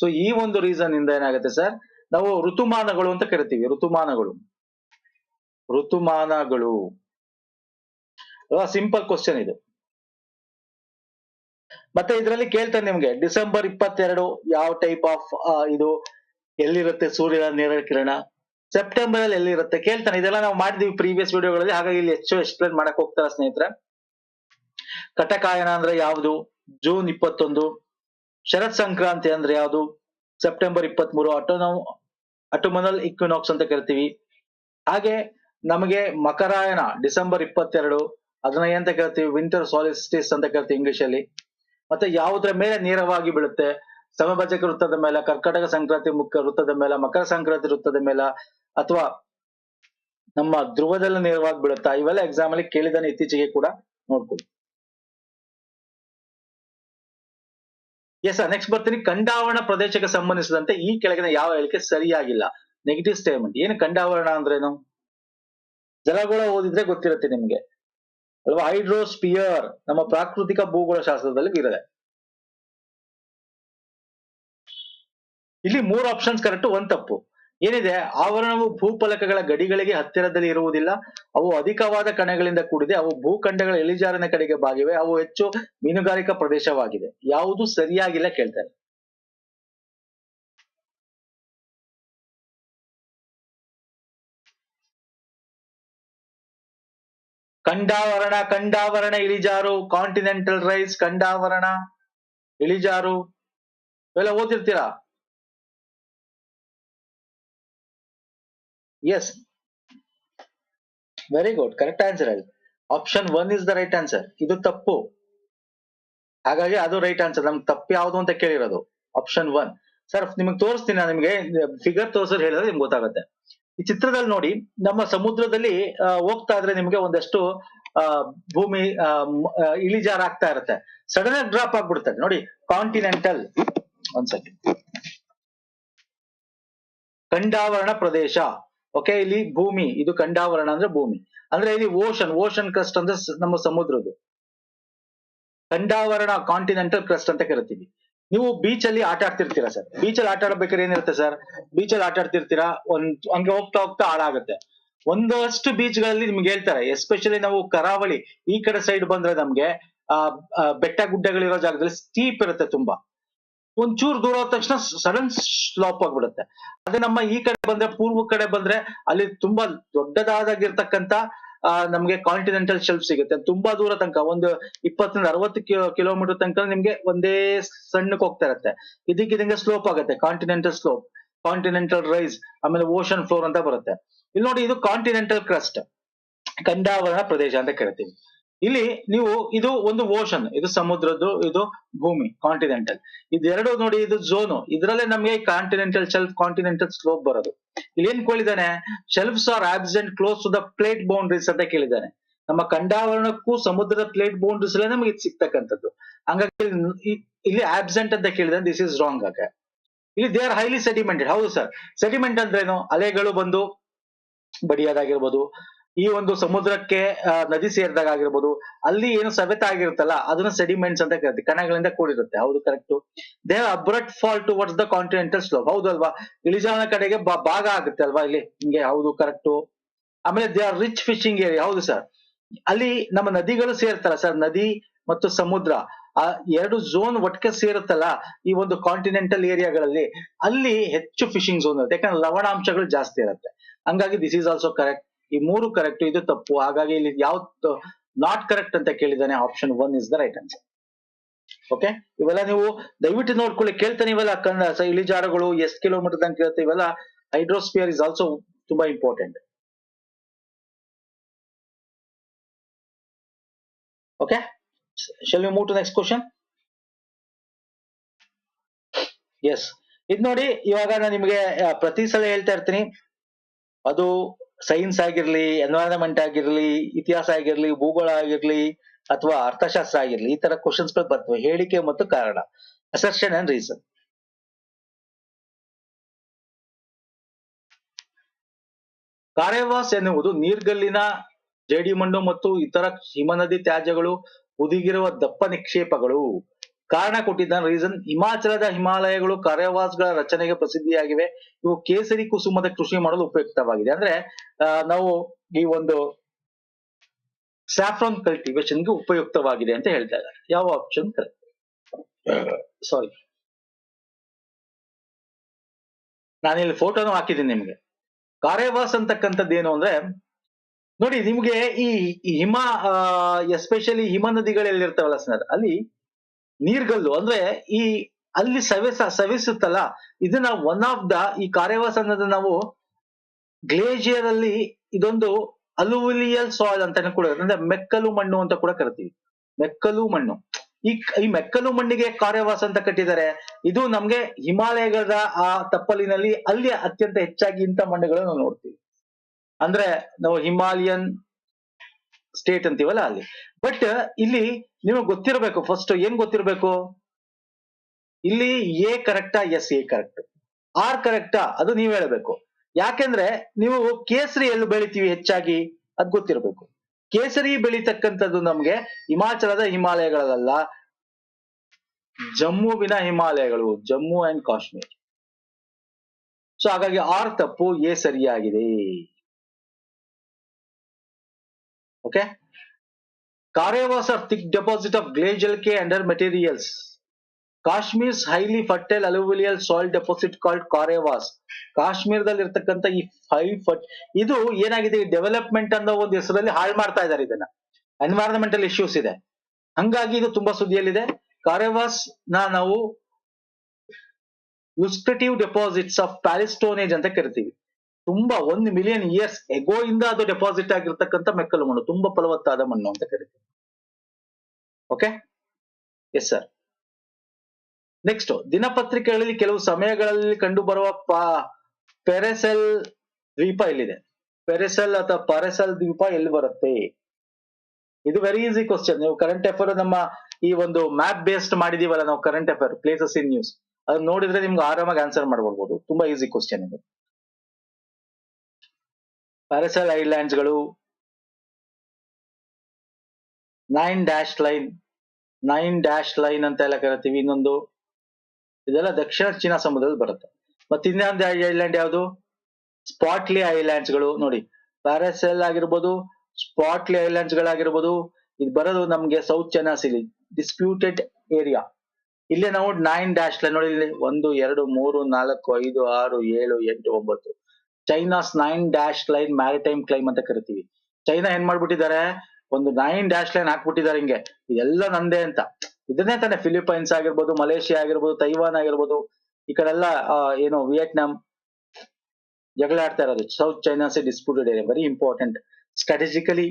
ಸೊ ಈ ಒಂದು ರೀಸನ್ ಇಂದ ಏನಾಗುತ್ತೆ ಸರ್ ನಾವು ಋತುಮಾನಗಳು ಅಂತ ಕರಿತೀವಿ, ಋತುಮಾನಗಳು. ಋತುಮಾನಗಳು. ಸಿಂಪಲ್ ಕ್ವಶನ್ ಇದು. ಮತ್ತೆ ಇದರಲ್ಲಿ ಕೇಳ್ತಾನೆ ನಿಮ್ಗೆ, ಡಿಸೆಂಬರ್ ಇಪ್ಪತ್ತೆರಡು ಯಾವ ಟೈಪ್ ಆಫ್ ಇದು ಎಲ್ಲಿರುತ್ತೆ ಸೂರ್ಯನ ನೇರ ಕಿರಣ? ಸೆಪ್ಟೆಂಬರ್ ಅಲ್ಲಿ ಎಲ್ಲಿರುತ್ತೆ? ಕೇಳ್ತಾನೆ, ಇದೆಲ್ಲ ನಾವು ಮಾಡಿದೀವಿ ಪ್ರೀವಿಯಸ್ ವಿಡಿಯೋಗಳಲ್ಲಿ ಹಾಗಾಗಿ ಇಲ್ಲಿ ಹೆಚ್ಚು ಎಕ್ಸ್ಪ್ಲೇನ್ ಮಾಡಕ್ ಹೋಗ್ತಾರೆ ಸ್ನೇಹಿತರೆ. ಕಟಕಾಯನ ಅಂದ್ರೆ ಯಾವುದು? ಜೂನ್ ಇಪ್ಪತ್ತೊಂದು. ಶರತ್ ಸಂಕ್ರಾಂತಿ ಅಂದ್ರೆ ಯಾವುದು? ಸೆಪ್ಟೆಂಬರ್ ಇಪ್ಪತ್ತ್ ಮೂರು ಅಟೋನೋ ಅಟೋಮನಲ್ ಇಕ್ವಿನಾಕ್ಸ್ ಅಂತ ಕರಿತೀವಿ. ಹಾಗೆ ನಮಗೆ ಮಕರಾಯನ ಡಿಸೆಂಬರ್ ಇಪ್ಪತ್ತೆರಡು ಅದನ್ನ ಏನಂತ ಕೇಳ್ತೀವಿ ವಿಂಟರ್ ಸಾಲಿಸ್ಟಿಸ್ ಅಂತ ಕೇಳ್ತೀವಿ ಇಂಗ್ಲಿಷ್ ಅಲ್ಲಿ. ಮತ್ತೆ ಯಾವುದ್ರ ಮೇಲೆ ನೇರವಾಗಿ ಬೀಳುತ್ತೆ? ಸಮಭಜಕ ವೃತ್ತದ ಮೇಲೆ, ಕರ್ಕಟಕ ಸಂಕ್ರಾಂತಿ ಮುಖ್ಯ ವೃತ್ತದ ಮೇಲೆ, ಮಕರ ಸಂಕ್ರಾಂತಿ ವೃತ್ತದ ಮೇಲೆ, ಅಥವಾ ನಮ್ಮ ಧ್ರುವದಲ್ಲಿ ನೇರವಾಗಿ ಬೀಳುತ್ತಾ? ಇವೆಲ್ಲ ಎಕ್ಸಾಮ್ ಅಲ್ಲಿ ಕೇಳಿದಾನೆ ಇತ್ತೀಚೆಗೆ ಕೂಡ ನೋಡ್ಕೊಳ್ಳಿ. ಎಸ್ ನೆಕ್ಸ್ಟ್ ಬರ್ತೀನಿ. ಕಂಡಾವರಣ ಪ್ರದೇಶಕ್ಕೆ ಸಂಬಂಧಿಸಿದಂತೆ ಈ ಕೆಳಗಿನ ಯಾವ ಹೇಳಿಕೆ ಸರಿಯಾಗಿಲ್ಲ? ನೆಗೆಟಿವ್ ಸ್ಟೇಟ್ಮೆಂಟ್ ಏನು ಕಂಡಾವರಣ ಅಂದ್ರೇನು? ಜಲಗೋಳ ಓದಿದ್ರೆ ಗೊತ್ತಿರುತ್ತೆ ನಿಮ್ಗೆ. ಅಲ್ವಾ? ಹೈಡ್ರೋಸ್ಪಿಯರ್ ನಮ್ಮ ಪ್ರಾಕೃತಿಕ ಭೂಗೋಳ ಶಾಸ್ತ್ರದಲ್ಲಿ ಇರದೆ. ಇಲ್ಲಿ ಮೂರು ಆಪ್ಷನ್ಸ್ ಕರೆಕ್ಟ್ ಒಂದ್ ತಪ್ಪು. ಏನಿದೆ? ಆವರಣವು ಭೂಫಲಕಗಳ ಗಡಿಗಳಿಗೆ ಹತ್ತಿರದಲ್ಲಿ ಇರುವುದಿಲ್ಲ. ಅವು ಅಧಿಕವಾದ ಕಣಗಳಿಂದ ಕೂಡಿದೆ. ಅವು ಭೂಖಂಡಗಳ ಇಳಿಜಾರಿನ ಕಡೆಗೆ ಬಾಗಿವೆ. ಅವು ಹೆಚ್ಚು ಮೀನುಗಾರಿಕಾ ಪ್ರದೇಶವಾಗಿದೆ. ಯಾವುದು ಸರಿಯಾಗಿಲ್ಲ ಕೇಳ್ತಾರೆ. ಖಂಡಾವರಣ ಖಂಡಾವರಣ ಇಳಿಜಾರು ಕಾಂಟಿನೆಂಟಲ್ ರೈಸ್ ಖಂಡಾವರಣ ಇಳಿಜಾರು. ಇವೆಲ್ಲ ಓದಿರ್ತೀರಾ yes very good correct answer ಅಲ್ಲಿ option one is the right answer ಇದು ತಪ್ಪು. ಹಾಗಾಗಿ ಅದು ರೈಟ್ ಆನ್ಸರ್ ನಮ್ಗೆ ತಪ್ಪು ಯಾವುದು ಅಂತ ಕೇಳಿರೋದು. ಆಪ್ಷನ್ ಒನ್ ಸರ್ ನಿಮಗೆ ತೋರಿಸ್ತೀನಿ ನಾನು ನಿಮಗೆ. ಫಿಗರ್ ತೋರಿಸೋದು ಹೇಳಿದ್ರೆ ನಿಮ್ಗೆ ಗೊತ್ತಾಗುತ್ತೆ. ಈ ಚಿತ್ರದಲ್ಲಿ ನೋಡಿ, ನಮ್ಮ ಸಮುದ್ರದಲ್ಲಿ ಹೋಗ್ತಾ ಇದ್ರೆ ನಿಮ್ಗೆ ಒಂದಷ್ಟು ಭೂಮಿ ಇಳಿಜಾರು ಆಗ್ತಾ ಇರುತ್ತೆ. ಸಡನ್ ಆಗಿ ಡ್ರಾಪ್ ಆಗ್ಬಿಡುತ್ತೆ. ನೋಡಿ ಕಾಂಟಿನೆಂಟಲ್ ಒಂದ್ಸತಿ ಖಂಡಾವರಣ ಪ್ರದೇಶ. ಓಕೆ ಇಲ್ಲಿ ಭೂಮಿ. ಇದು ಖಂಡಾವರಣ ಅಂದ್ರೆ ಭೂಮಿ. ಅಂದ್ರೆ ಇಲ್ಲಿ ಓಷನ್ ಓಷನ್ ಕ್ರಸ್ಟ್ ಅಂದ್ರೆ ನಮ್ಮ ಸಮುದ್ರದ್ದು. ಖಂಡಾವರಣ ಕಾಂಟಿನೆಂಟಲ್ ಕ್ರಸ್ಟ್ ಅಂತ ಕರಿತೀವಿ. ನೀವು ಬೀಚ್ ಅಲ್ಲಿ ಆಟ ಆಡ್ತಿರ್ತೀರಾ ಸರ್ ಬೀಚ್ ಅಲ್ಲಿ ಆಟ ಆಡ್ಬೇಕಾದ್ರೆ ಏನಿರುತ್ತೆ ಸರ್ ಬೀಚ್ ಅಲ್ಲಿ ಆಟ ಆಡ್ತಿರ್ತೀರಾ? ಒಂದ್ ಹಂಗೆ ಹೋಗ್ತಾ ಹೋಗ್ತಾ ಹಾಳಾಗುತ್ತೆ. ಒಂದಷ್ಟು ಬೀಚ್ಗಳಲ್ಲಿ ನಿಮ್ಗೆ ಹೇಳ್ತಾರೆ ಎಸ್ಪೆಷಲಿ ನಾವು ಕರಾವಳಿ ಈ ಕಡೆ ಸೈಡ್ ಬಂದ್ರೆ ನಮ್ಗೆ ಆ ಬೆಟ್ಟ ಗುಡ್ಡಗಳಿರೋ ಜಾಗದಲ್ಲಿ ಸ್ಟೀಪ್ ಇರುತ್ತೆ ತುಂಬಾ. ಒಂಚೂರು ದೂರ ಹೋದ ತಕ್ಷಣ ಸಡನ್ ಸ್ಲಾಪ್ ಆಗ್ಬಿಡುತ್ತೆ. ಅದೇ ನಮ್ಮ ಈ ಕಡೆ ಬಂದ್ರೆ ಪೂರ್ವ ಕಡೆ ಬಂದ್ರೆ ಅಲ್ಲಿ ತುಂಬಾ ದೊಡ್ಡದಾದಾಗಿರ್ತಕ್ಕಂಥ ಆ, ನಮ್ಗೆ ಕಾಂಟಿನೆಂಟಲ್ ಶೆಲ್ಫ್ ಸಿಗುತ್ತೆ. ತುಂಬಾ ದೂರ ತನಕ, ಒಂದು ಇಪ್ಪತ್ತರಿಂದ ಅರವತ್ತು ಕಿಲೋಮೀಟರ್ ತನಕ ನಿಮ್ಗೆ ಒಂದೇ ಸಣ್ಣಕ್ಕೆ ಹೋಗ್ತಾ ಇರುತ್ತೆ. ಇದಕ್ಕಿದಂಗೆ ಸ್ಲೋಪ್ ಆಗುತ್ತೆ ಕಾಂಟಿನೆಂಟಲ್ ಸ್ಲೋಪ್ ಕಾಂಟಿನೆಂಟಲ್ ರೈಸ್ ಆಮೇಲೆ ಓಷನ್ ಫ್ಲೋರ್ ಅಂತ ಬರುತ್ತೆ. ಇಲ್ಲಿ ನೋಡಿ ಇದು ಕಾಂಟಿನೆಂಟಲ್ ಕ್ರಸ್ಟ್ ಕಂದಾವರಣ ಪ್ರದೇಶ ಅಂತ ಕರಿತೀವಿ ಇಲ್ಲಿ ನೀವು ಇದು ಒಂದು ಓಷನ್ ಇದು ಸಮುದ್ರದ್ದು, ಇದು ಭೂಮಿ ಕಾಂಟಿನೆಂಟಲ್ ಇದೆರಡು ನೋಡಿ, ಇದು ಝೋನು ಇದರಲ್ಲೇ ನಮಗೆ ಕಾಂಟಿನೆಂಟಲ್ ಶೆಲ್ಫ್ ಕಾಂಟಿನೆಂಟಲ್ ಸ್ಲೋಪ್ ಬರೋದು. ಇಲ್ಲಿ ಏನ್ ಕೇಳಿದಾನೆ shelves are absent close to the plate boundaries ಅಂತ ಕೇಳಿದಾನೆ ನಮ್ಮ ಕಂಡಾವರಣಕ್ಕೂ ಸಮುದ್ರದ ಪ್ಲೇಟ್ ಬೌಂಡ್ರೀಸ್ ಅಲ್ಲೇ ನಮಗೆ ಇದು ಸಿಗ್ತಕ್ಕಂಥದ್ದು. ಹಂಗಾಗಿ ಇಲ್ಲಿ- ಆಬ್ಸೆಂಟ್ ಅಂತ ಕೇಳಿದಾನೆ ದಿಸ್ ಇಸ್ ರಾಂಗ್ ಆಗ. ಇಲ್ಲಿ ದೇ ಆರ್ ಹೈಲಿ ಸೆಡಿಮೆಂಟೆಡ್ ಹೌದು ಸರ್ ಸೆಡಿಮೆಂಟ್ ಅಂದ್ರೇನು? ಅಲೆಗಳು ಬಂದು ಬಡಿಯೋದಾಗಿರ್ಬೋದು ಈ ಒಂದು ಸಮುದ್ರಕ್ಕೆ ನದಿ ಸೇರಿದಾಗ ಆಗಿರ್ಬೋದು, ಅಲ್ಲಿ ಏನು ಸವೆತ ಆಗಿರುತ್ತಲ್ಲ, ಅದನ್ನ ಸೆಡಿಮೆಂಟ್ಸ್ ಅಂತ ಕರೀತೀವಿ. ಕಣಗಳಿಂದ ಕೂಡಿರುತ್ತೆ. ಹೌದು correct they abrupt fall towards the continental slope ಹೌದು ಅಲ್ವಾ? ಇಳಿಜಾರಿನ ಕಡೆಗೆ ಭಾಗ ಆಗುತ್ತೆ ಅಲ್ವಾ ಇಲ್ಲಿ? ಹಿಂಗೆ ಹೌದು ಕರೆಕ್ಟ್ ಆಮೇಲೆ they are rich fishing area ಹೌದು ಸರ್ ಅಲ್ಲಿ ನಮ್ಮ ನದಿಗಳು ಸೇರ್ತಲ್ಲ ಸರ್ ನದಿ ಮತ್ತು ಸಮುದ್ರ. ಆ, ಎರಡು ಝೋನ್ ಒಟ್ಟಿಗೆ ಸೇರುತ್ತಲ್ಲ ಈ ಒಂದು ಕಾಂಟಿನೆಂಟಲ್ ಏರಿಯಾಗಳಲ್ಲಿ ಅಲ್ಲಿ ಹೆಚ್ಚು ಫಿಶಿಂಗ್ ಝೋನ್ ಇರುತ್ತೆ. ಯಾಕಂದ್ರೆ ಲವಣಾಂಶಗಳು ಜಾಸ್ತಿ ಇರುತ್ತೆ. ಹಂಗಾಗಿ ದಿಸ್ ಈಸ್ ಆಲ್ಸೋ ಕರೆಕ್ಟ್ ಈ ಮೂರು ಕರೆಕ್ಟ್ ಇದು ತಪ್ಪು. ಹಾಗಾಗಿ ಇಲ್ಲಿ ಯಾವ್ದು ನಾಟ್ ಕರೆಕ್ಟ್ ಅಂತ ಕೇಳಿದಾನೆ option one is the right answer okay ಇವೆಲ್ಲ ನೀವು ದಯವಿಟ್ಟು ನೋಡ್ಕೊಳ್ಳಿ. ಕೇಳ್ತಾನೆ ಇವೆಲ್ಲ ಜಾರುಗಳು ಎಷ್ಟು ಕಿಲೋಮೀಟರ್ ತನಕ ಇರುತ್ತೆ ಇವೆಲ್ಲ. ಹೈಡ್ರೋಸ್ಪಿಯರ್ ಇಸ್ ಆಲ್ಸೋ ತುಂಬಾ important okay shall you move to next question yes ಇದು ನೋಡಿ ಇವಾಗ ನಾನು ನಿಮಗೆ ಪ್ರತಿ ಸಲ ಹೇಳ್ತಾ ಇರ್ತೀನಿ. ಅದು ಸೈನ್ಸ್ ಆಗಿರ್ಲಿ ಎನ್ವೈರನ್ಮೆಂಟ್ ಆಗಿರ್ಲಿ, ಇತಿಹಾಸ ಆಗಿರ್ಲಿ, ಭೂಗೋಳ ಆಗಿರ್ಲಿ, ಅಥವಾ ಅರ್ಥಶಾಸ್ತ್ರ ಆಗಿರ್ಲಿ, ಈ ತರ ಕ್ವಶನ್ಸ್ಗಳು ಬರ್ತವೆ. ಹೇಳಿಕೆ ಮತ್ತು ಕಾರಣ. ಅಸರ್ಷನ್ ಅಂಡ್ ರೀಸನ್ ಕಾರೆವಾಸ್ ಎನ್ನುವುದು ನೀರ್ಗಲ್ಲಿನ ಜೇಡಿಮಣ್ಣು ಮತ್ತು ಇತರ ಹಿಮನದಿ ತ್ಯಾಜ್ಯಗಳು ಹುದುಗಿರುವ ದಪ್ಪ ನಿಕ್ಷೇಪಗಳು. ಕಾರಣ ಕೊಟ್ಟಿದ್ದಾನೆ. ರೀಸನ್ ಹಿಮಾಚಲದ ಹಿಮಾಲಯಗಳು ಕಾರ್ಯವಾಸ್ಗಳ ರಚನೆಗೆ ಪ್ರಸಿದ್ಧಿಯಾಗಿವೆ. ಇವು ಕೇಸರಿ ಕುಸುಮದ ಕೃಷಿ ಮಾಡಲು ಉಪಯುಕ್ತವಾಗಿದೆ. ಅಂದ್ರೆ ನಾವು ಈ ಒಂದು ಸ್ಯಾಫ್ರಾನ್ ಕಲ್ಟಿವೇಶನ್ಗೆ ಉಪಯುಕ್ತವಾಗಿದೆ ಅಂತ ಹೇಳ್ತಾ ಇದ್ದಾರೆ. ಯಾವ ಆಪ್ಷನ್ ಕರೆಕ್ಟ್ ಸಾರಿ ನಾನಿಲ್ಲಿ ಫೋಟೋನು ಹಾಕಿದ್ದೀನಿ ನಿಮ್ಗೆ. ಕಾರ್ಯವಾಸ್ ಅಂತಕ್ಕಂಥದ್ದು ಏನು ಅಂದ್ರೆ ನೋಡಿ ನಿಮ್ಗೆ ಈ ಈ ಹಿಮ ಎಸ್ಪೆಷಲಿ ಹಿಮ ನದಿಗಳೆಲ್ಲಿರ್ತಾವಲ್ಲ ಸರ್ ಅಲ್ಲಿ ನೀರ್ಗಲ್ಲು. ಅಂದ್ರೆ ಈ ಅಲ್ಲಿ ಸವೆಸ, ಸವೆಸುತ್ತಲ್ಲ ಇದನ್ನ ಒನ್ ಆಫ್ ದ ಈ ಕಾರ್ಯವಾಸ ಅನ್ನೋದನ್ನ ನಾವು ಗ್ಲೇಜಿಯರ್ ಅಲ್ಲಿ ಇದೊಂದು ಅಲುವಿಲಿಯಲ್ ಸಾಯಿಲ್ ಅಂತಾನೆ ಕೂಡ, ಅಂದ್ರೆ ಮೆಕ್ಕಲು ಮಣ್ಣು ಅಂತ ಕೂಡ ಕರಿತೀವಿ. ಮೆಕ್ಕಲು ಮಣ್ಣು. ಈ ಈ ಮೆಕ್ಕಲು ಮಣ್ಣಿಗೆ ಕಾರ್ಯವಾಸ ಅಂತ ಕಟ್ಟಿದ್ದಾರೆ. ಇದು ನಮ್ಗೆ ಹಿಮಾಲಯಗಳ ಆ ತಪ್ಪಲಿನಲ್ಲಿ ಅಲ್ಲಿ ಅತ್ಯಂತ ಹೆಚ್ಚಾಗಿ ಇಂಥ ಮಣ್ಣುಗಳನ್ನು ನಾವು ನೋಡ್ತೀವಿ. ಅಂದ್ರೆ ನಾವು ಹಿಮಾಲಯನ್ ಸ್ಟೇಟ್ ಅಂತೀವಲ್ಲ ಅಲ್ಲಿ. ಬಟ್ ಇಲ್ಲಿ ನಿಮಗೆ ಗೊತ್ತಿರಬೇಕು ಫಸ್ಟ್ ಏನ್ ಗೊತ್ತಿರಬೇಕು? ಇಲ್ಲಿ ಎ ಕರೆಕ್ಟಾ ಎಸ್ ಎ ಕರೆಕ್ಟ್ ಆರ್ ಕರೆಕ್ಟಾ ಅದು ನೀವ್ ಹೇಳಬೇಕು. ಯಾಕೆಂದ್ರೆ ನೀವು ಕೇಸರಿ ಎಲ್ಲಿ ಬೆಳಿತೀವಿ ಹೆಚ್ಚಾಗಿ, ಅದ್ ಗೊತ್ತಿರಬೇಕು. ಕೇಸರಿ ಬೆಳಿತಕ್ಕಂಥದ್ದು ನಮ್ಗೆ ಹಿಮಾಚಲದ ಹಿಮಾಲಯಗಳಲ್ಲ. ಜಮ್ಮುವಿನ ಹಿಮಾಲಯಗಳು, ಜಮ್ಮು ಅಂಡ್ ಕಾಶ್ಮೀರ್. ಸೊ ಹಾಗಾಗಿ ಆರ್ ತಪ್ಪು ಎ ಸರಿಯಾಗಿದೆ. Okay Karewas are thick deposit of glacial K under materials Kashmir's highly fertile alluvial soil deposit called Karewas ಕಾಶ್ಮೀರದಲ್ಲಿ ಇರ್ತಕ್ಕಂಥ ಈ ಹೈ ಫಟ್ ಇದು ಏನಾಗಿದೆ? ಡೆವಲಪ್ಮೆಂಟ್ ಅನ್ನೋ ಒಂದು ಹೆಸರಲ್ಲಿ ಹಾಳು ಮಾಡ್ತಾ ಇದ್ದಾರೆ ಇದನ್ನ. ಎನ್ವೈರನ್ಮೆಂಟಲ್ ಇಶ್ಯೂಸ್ ಇದೆ. ಹಂಗಾಗಿ ಇದು ತುಂಬಾ ಸುದ್ದಿಯಲ್ಲಿದೆ. ಕಾರೇವಾಸ್ನ ನಾವು ಯುಸ್ಕ್ರಿಟಿವ್ ಡೆಪಾಸಿಟ್ಸ್ ಆಫ್ ಪ್ಯಾಲಿಸ್ಟೋನೇಜ್ ಅಂತ ಕರಿತೀವಿ. ತುಂಬಾ ಒಂದು ಮಿಲಿಯನ್ ಇಯರ್ಸ್ ಎಗೋ ಇಂದ ಅದು ಡೆಪಾಸಿಟ್ ಆಗಿರ್ತಕ್ಕಂಥ ಮೆಕ್ಕಲು ಮಣ್ಣು. ತುಂಬಾ ಫಲವತ್ತಾದ ಮಣ್ಣು ಅಂತ ಕರಿತೀವಿ. ಓಕೆ ಎಸ್ ಸರ್ ನೆಕ್ಸ್ಟ್ ದಿನಪತ್ರಿಕೆಗಳಲ್ಲಿ ಕೆಲವು ಸಮಯಗಳಲ್ಲಿ ಕಂಡು ಬರುವ ಪೆರೆಸೆಲ್ ದ್ವೀಪ ಎಲ್ಲಿದೆ? ಪೆರೆಸೆಲ್ ಅಥವಾ ಪರೆಸೆಲ್ ದ್ವೀಪ ಎಲ್ಲಿ ಬರುತ್ತೆ? ಇದು ವೆರಿ ಈಸಿ ಕ್ವಶನ್ ನೀವು ಕರೆಂಟ್ ಅಫೇರ್ ನಮ್ಮ ಈ ಒಂದು ಮ್ಯಾಪ್ ಬೇಸ್ಡ್ ಮಾಡಿದೀವಲ್ಲ, ನಾವು current affair places in news ಅದನ್ನ ನೋಡಿದ್ರೆ ನಿಮ್ಗೆ ಆರಾಮಾಗಿ ಆನ್ಸರ್ ಮಾಡ್ಬೋದು ತುಂಬಾ ಈಸಿ ಕ್ವಶನ್ ಇದು. Paracel ಐಲ್ಯಾಂಡ್ಸ್ಗಳು nine dash line nine dash line ಅಂತ ಎಲ್ಲ ಕರಿತೀವಿ. ಇನ್ನೊಂದು ಇದೆಲ್ಲ ದಕ್ಷಿಣ ಚೀನಾ ಸಮುದ್ರದಲ್ಲಿ ಬರುತ್ತೆ. ಮತ್ತೆ ಇನ್ನೊಂದು ಐಲ್ಯಾಂಡ್ ಯಾವುದು? ಸ್ಪಾಟ್ಲಿ ಐಲ್ಯಾಂಡ್ಸ್ಗಳು. ನೋಡಿ ಪ್ಯಾರಸೆಲ್ ಆಗಿರ್ಬೋದು ಸ್ಪಾಟ್ಲಿ ಐಲ್ಯಾಂಡ್ಸ್ ಗಳಾಗಿರ್ಬೋದು, ಇದು ಬರೋದು ನಮ್ಗೆ ಸೌತ್ ಚೈನಾ ಸಿಲಿ ಡಿಸ್ಪ್ಯೂಟೆಡ್ ಏರಿಯಾ ಇಲ್ಲೇ ನಾವು ನೈನ್ ಡ್ಯಾಶ್ ಲೈನ್ ನೋಡಿ ಇಲ್ಲಿ ಒಂದು, ಎರಡು, ಮೂರು, ನಾಲ್ಕು, ಐದು, ಆರು, ಏಳು, ಎಂಟು, ಒಂಬತ್ತು China's nine dash line maritime claim ಅಂತ ಕರಿತೀವಿ. ಚೈನಾ ಏನ್ ಮಾಡ್ಬಿಟ್ಟಿದ್ದಾರೆ? ಒಂದು ನೈನ್ ಡ್ಯಾಶ್ ಲೈನ್ ಹಾಕ್ಬಿಟ್ಟಿದ್ದಾರೆ ಹಿಂಗೆ. ಇದೆಲ್ಲ ನಂದೇ ಅಂತ. ಇದನ್ನೇ ತಾನೆ ಫಿಲಿಪೈನ್ಸ್ ಆಗಿರ್ಬೋದು ಮಲೇಷಿಯಾ ಆಗಿರ್ಬೋದು ತೈವಾನ್ ಆಗಿರ್ಬೋದು, ಈ ಕಡೆ ಎಲ್ಲ ಏನು ವಿಯೆಟ್ನಾಂ ಜಗಳ ಆಡ್ತಾ ಇರೋದು. South China sea disputed area very important strategically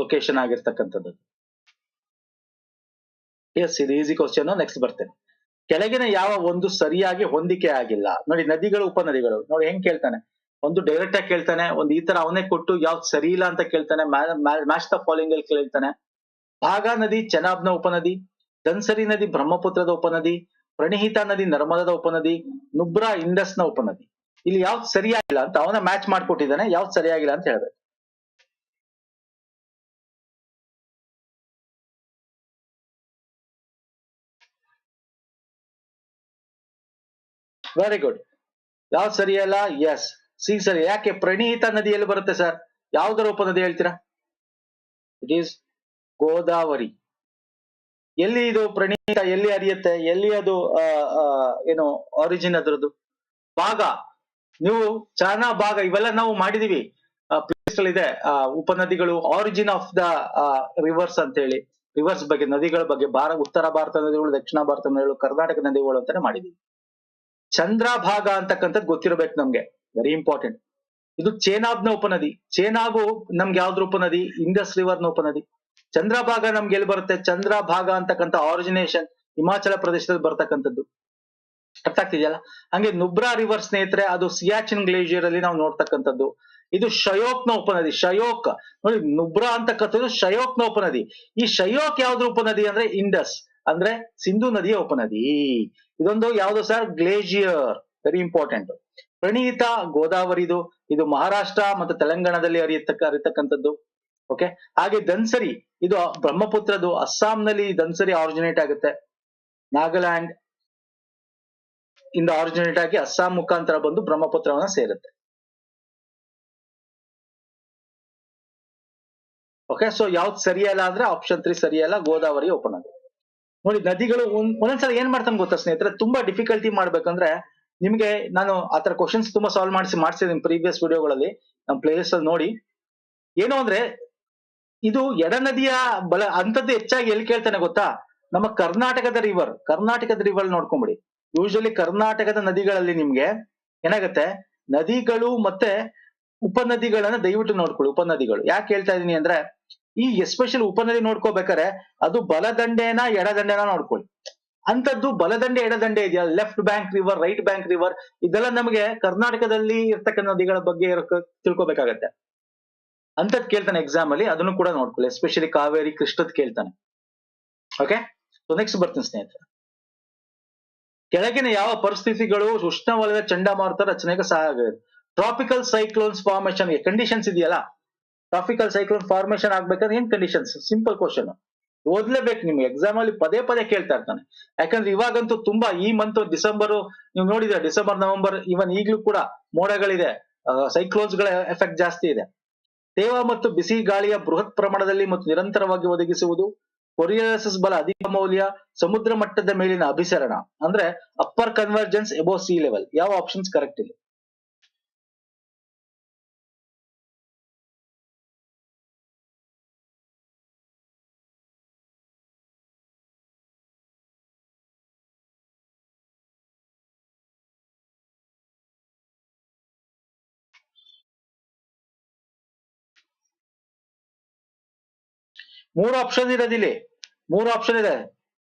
location ಆಗಿರ್ತಕ್ಕಂಥದ್ದು. ಎಸ್ ಇದು ಈಸಿ ಕ್ವಶನ್ ನೆಕ್ಸ್ಟ್ ಬರ್ತೇನೆ. ಕೆಳಗಿನ ಯಾವ ಒಂದು ಸರಿಯಾಗಿ ಹೊಂದಿಕೆ ಆಗಿಲ್ಲ. ನೋಡಿ ನದಿಗಳು, ಉಪನದಿಗಳು. ನೋಡಿ ಹೆಂಗ್ ಕೇಳ್ತಾನೆ? ಒಂದು ಡೈರೆಕ್ಟ್ ಆಗಿ ಕೇಳ್ತಾನೆ, ಒಂದು ಈ ತರ ಅವನೇ ಕೊಟ್ಟು ಯಾವ್ದು ಸರಿ ಇಲ್ಲ ಅಂತ ಕೇಳ್ತಾನೆ ಮ್ಯಾಚ್ ದ ಫಾಲೋಯಿಂಗ್ ಅಲ್ಲಿ ಕೇಳ್ತಾನೆ. ಭಾಗ ನದಿ ಚೆನಾಬ್ನ ಉಪನದಿ, ಧನ್ಸರಿ ನದಿ, ಬ್ರಹ್ಮಪುತ್ರದ ಉಪನದಿ, ಪ್ರಣಿಹಿತ ನದಿ, ನರ್ಮದದ ಉಪನದಿ, ನುಬ್ರಾ ಇಂಡಸ್ನ ಉಪನದಿ. ಇಲ್ಲಿ ಯಾವ್ದು ಸರಿಯಾಗಿಲ್ಲ ಅಂತ ಅವನ ಮ್ಯಾಚ್ ಮಾಡ್ಕೊಟ್ಟಿದ್ದಾನೆ, ಯಾವ್ದು ಸರಿಯಾಗಿಲ್ಲ ಅಂತ ಹೇಳ್ಬೇಕು. ವೆರಿ ಗುಡ್ ಯಾವ್ದು ಸರಿಯಲ್ಲ ಎಸ್ ಸಿ ಸರಿ. ಯಾಕೆ ಪ್ರಣೀತ ನದಿ ಎಲ್ಲಿ ಬರುತ್ತೆ ಸರ್ ಯಾವ್ದರ ಉಪನದಿ ಹೇಳ್ತೀರಾ? ಇಟ್ ಈಸ್ ಗೋದಾವರಿ ಎಲ್ಲಿ ಇದು ಪ್ರಣೀತ, ಎಲ್ಲಿ ಅರಿಯುತ್ತೆ ಎಲ್ಲಿ ಅದು ಏನು ಆರಿಜಿನ್ ಅದರದ್ದು? ಭಾಗ. ನೀವು ಚಾನಾ ಭಾಗ, ಇವೆಲ್ಲ ನಾವು ಮಾಡಿದೀವಿ. ಪ್ಲೇಸ್ ಇದೆ. ಉಪನದಿಗಳು ಆರಿಜಿನ್ ಆಫ್ ದ ರಿವರ್ಸ್ ಅಂತ ಹೇಳಿ ರಿವರ್ಸ್ ಬಗ್ಗೆ, ನದಿಗಳ ಬಗ್ಗೆ, ಭಾರ, ಉತ್ತರ ಭಾರತ ನದಿಗಳು, ದಕ್ಷಿಣ ಭಾರತ ನದಿಗಳು, ಕರ್ನಾಟಕ ನದಿಗಳು ಅಂತಾನೆ ಮಾಡಿದೀವಿ. ಚಂದ್ರಭಾಗ ಅಂತಕ್ಕಂಥದ್ದು ಗೊತ್ತಿರಬೇಕು ನಮ್ಗೆ. ವೆರಿ ಇಂಪಾರ್ಟೆಂಟ್ ಇದು ಚೇನಾಬ್ನ ಉಪನದಿ. ಚೇನಾಬು ನಮ್ಗೆ ಯಾವ್ದ್ರ ಉಪನದಿ? ಇಂಡಸ್ ರಿವರ್ನ ಉಪನದಿ. ಚಂದ್ರಭಾಗ ನಮ್ಗೆ ಎಲ್ಲಿ ಬರುತ್ತೆ? ಚಂದ್ರಭಾಗ ಅಂತಕ್ಕಂಥ ಆರಿಜಿನೇಷನ್ ಹಿಮಾಚಲ ಪ್ರದೇಶದಲ್ಲಿ ಬರ್ತಕ್ಕಂಥದ್ದು. ಅರ್ಥ ಆಗ್ತಿದೆಯಲ್ಲ ಹಂಗೆ ನುಬ್ರಾ ರಿವರ್ ಸ್ನೇಹಿತರೆ, ಅದು ಸಿಯಾಚಿನ್ ಗ್ಲೇಷಿಯರ್ ಅಲ್ಲಿ ನಾವು ನೋಡ್ತಕ್ಕಂಥದ್ದು. ಇದು ಶಯೋಕ್ನ ಉಪನದಿ. ಶಯೋಕ್. ನೋಡಿ, ನುಬ್ರಾ ಅಂತಕ್ಕಂಥದ್ದು ಶಯೋಕ್ನ ಉಪನದಿ. ಈ ಶಯೋಕ್ ಯಾವ್ದ್ರ ಉಪನದಿ ಅಂದ್ರೆ ಇಂಡಸ್ ಅಂದ್ರೆ ಸಿಂಧು ನದಿಯ ಉಪನದಿ. ಇದೊಂದು ಯಾವ್ದು ಸರ್? ಗ್ಲೇಜಿಯರ್ ವೆರಿ ಇಂಪಾರ್ಟೆಂಟ್ ಪ್ರಣೀತ ಗೋದಾವರಿದು. ಇದು ಮಹಾರಾಷ್ಟ್ರ ಮತ್ತು ತೆಲಂಗಾಣದಲ್ಲಿ ಹರಿಯತಕ್ಕ ಹರಿತಕ್ಕಂಥದ್ದು ಓಕೆ ಹಾಗೆ ದನ್ಸರಿ ಇದು ಬ್ರಹ್ಮಪುತ್ರದು ಅಸ್ಸಾಂನಲ್ಲಿ ದನ್ಸರಿ ಆರಿಜಿನೇಟ್ ಆಗುತ್ತೆ. ನಾಗಾಲ್ಯಾಂಡ್ ಇಂದ ಆರಿಜಿನೇಟ್ ಆಗಿ ಅಸ್ಸಾಂ ಮುಖಾಂತರ ಬಂದು ಬ್ರಹ್ಮಪುತ್ರವನ್ನ ಸೇರುತ್ತೆ. ಓಕೆ ಸೊ ಯಾವ್ದು ಸರಿಯಲ್ಲ ಅಂದ್ರೆ ಆಪ್ಷನ್ ತ್ರೀ ಸರಿಯಲ್ಲ, ಗೋದಾವರಿ ಉಪನದಿ ನೋಡಿ, ನದಿಗಳು ಒಂದ್- ಒಂದೊಂದ್ಸಲ ಏನ್ ಮಾಡ್ತಾನೆ ಗೊತ್ತಾ ಸ್ನೇಹಿತರೆ? ತುಂಬಾ ಡಿಫಿಕಲ್ಟಿ ಮಾಡ್ಬೇಕಂದ್ರೆ ನಿಮ್ಗೆ ನಾನು ಆತರ ಕ್ವಶನ್ಸ್ ತುಂಬಾ ಸಾಲ್ವ್ ಮಾಡಿಸಿ ಮಾಡಿಸಿದ್ದೀನಿ ಪ್ರೀವಿಯಸ್ ವಿಡಿಯೋಗಳಲ್ಲಿ ನಮ್ಮ ಪ್ಲೇಲಿಸ್ಟ್ ಅಲ್ಲಿ ನೋಡಿ. ಏನು ಅಂದ್ರೆ, ಇದು ಎಡ ನದಿಯ ಬಲ ಅಂತದ್ದು ಹೆಚ್ಚಾಗಿ ಎಲ್ಲಿ ಕೇಳ್ತಾನೆ ಗೊತ್ತಾ? ನಮ್ಮ ಕರ್ನಾಟಕದ ರಿವರ್ ಕರ್ನಾಟಕದ ರಿವರ್ ನೋಡ್ಕೊಂಬಿಡಿ. ಯೂಶಲಿ ಕರ್ನಾಟಕದ ನದಿಗಳಲ್ಲಿ ನಿಮ್ಗೆ ಏನಾಗತ್ತೆ? ನದಿಗಳು ಮತ್ತೆ ಉಪನದಿಗಳನ್ನ ದಯವಿಟ್ಟು ನೋಡ್ಕೊಳ್ಳಿ, ಉಪನದಿಗಳು. ಯಾಕೆ ಹೇಳ್ತಾ ಇದೀನಿ ಅಂದ್ರೆ ಈ ಎಸ್ಪೆಷಲ್ ಉಪನದಿ ನೋಡ್ಕೋಬೇಕಾರೆ ಅದು ಬಲದಂಡೆನ ಎಡದಂಡೆನ ನೋಡ್ಕೊಳ್ಳಿ. ಅಂತದ್ದು ಬಲದಂಡೆ, ಎಡದಂಡೆ ಇದೆಯಾ? Left bank river right bank river ಇದೆಲ್ಲ ನಮಗೆ ಕರ್ನಾಟಕದಲ್ಲಿ ಇರ್ತಕ್ಕಂಥ ನದಿಗಳ ಬಗ್ಗೆ ತಿಳ್ಕೊಬೇಕಾಗತ್ತೆ. ಅಂತದ್ ಕೇಳ್ತಾನೆ ಎಕ್ಸಾಮ್ ಅಲ್ಲಿ, ಅದನ್ನು ಕೂಡ ನೋಡ್ಕೊಳ್ಳಿ. ಎಸ್ಪೆಷಲಿ ಕಾವೇರಿ, ಕೃಷ್ಣದ್ ಕೇಳ್ತಾನೆ. ಓಕೆ ಸೊ ನೆಕ್ಸ್ಟ್ ಬರ್ತೀನಿ ಸ್ನೇಹಿತರೆ. ಕೆಳಗಿನ ಯಾವ ಪರಿಸ್ಥಿತಿಗಳು ಉಷ್ಣವಲಯದ ಚಂಡಮಾರುತ ರಚನೆಗೆ ಸಹಾಯ ಆಗಿದೆ ಟ್ರಾಪಿಕಲ್ ಸೈಕ್ಲೋನ್ಸ್ ಫಾರ್ಮೇಶನ್ ಕಂಡೀಷನ್ಸ್ ಇದೆಯಲ್ಲ? ಟ್ರಾಫಿಕಲ್ ಸೈಕ್ಲೋನ್ ಫಾರ್ಮೇಶನ್ ಆಗ್ಬೇಕಾದ್ರೆ ಏನ್ ಕಂಡೀಷನ್ಸ್ ಸಿಂಪಲ್ ಕ್ವಶನ್ ಓದ್ಲೇಬೇಕು ನಿಮ್ಗೆ. ಎಕ್ಸಾಮ್ ಅಲ್ಲಿ ಪದೇ ಪದೇ ಕೇಳ್ತಾ ಇರ್ತಾನೆ. ಯಾಕಂದ್ರೆ ಇವಾಗಂತೂ ತುಂಬಾ ಈ ಮಂತ್ ಡಿಸೆಂಬರ್ ನೀವು ನೋಡಿದ್ರೆ ಡಿಸೆಂಬರ್ ನವೆಂಬರ್ ಇವನ್ ಈಗ್ಲೂ ಕೂಡ ಮೋಡಗಳಿದೆ. ಸೈಕ್ಲೋನ್ಸ್ಗಳ ಎಫೆಕ್ಟ್ ಜಾಸ್ತಿ ಇದೆ. ತೇವ ಮತ್ತು ಬಿಸಿ ಗಾಳಿಯ ಬೃಹತ್ ಪ್ರಮಾಣದಲ್ಲಿ ಮತ್ತು ನಿರಂತರವಾಗಿ ಒದಗಿಸುವುದು ಕೊರಿಯಾಲಿಸಿಸ್ ಬಲ ಅಧಿಕ ಮೌಲ್ಯ, ಸಮುದ್ರ ಮಟ್ಟದ ಮೇಲಿನ ಅಭಿಸರಣ. ಅಂದ್ರೆ upper convergence above sea level ಯಾವ ಆಪ್ಷನ್ಸ್ ಕರೆಕ್ಟ್ ಇದೆ ಮೂರು ಆಪ್ಷನ್ ಇರೋದಿಲ್ಲಿ ಮೂರು ಆಪ್ಷನ್ ಇದೆ.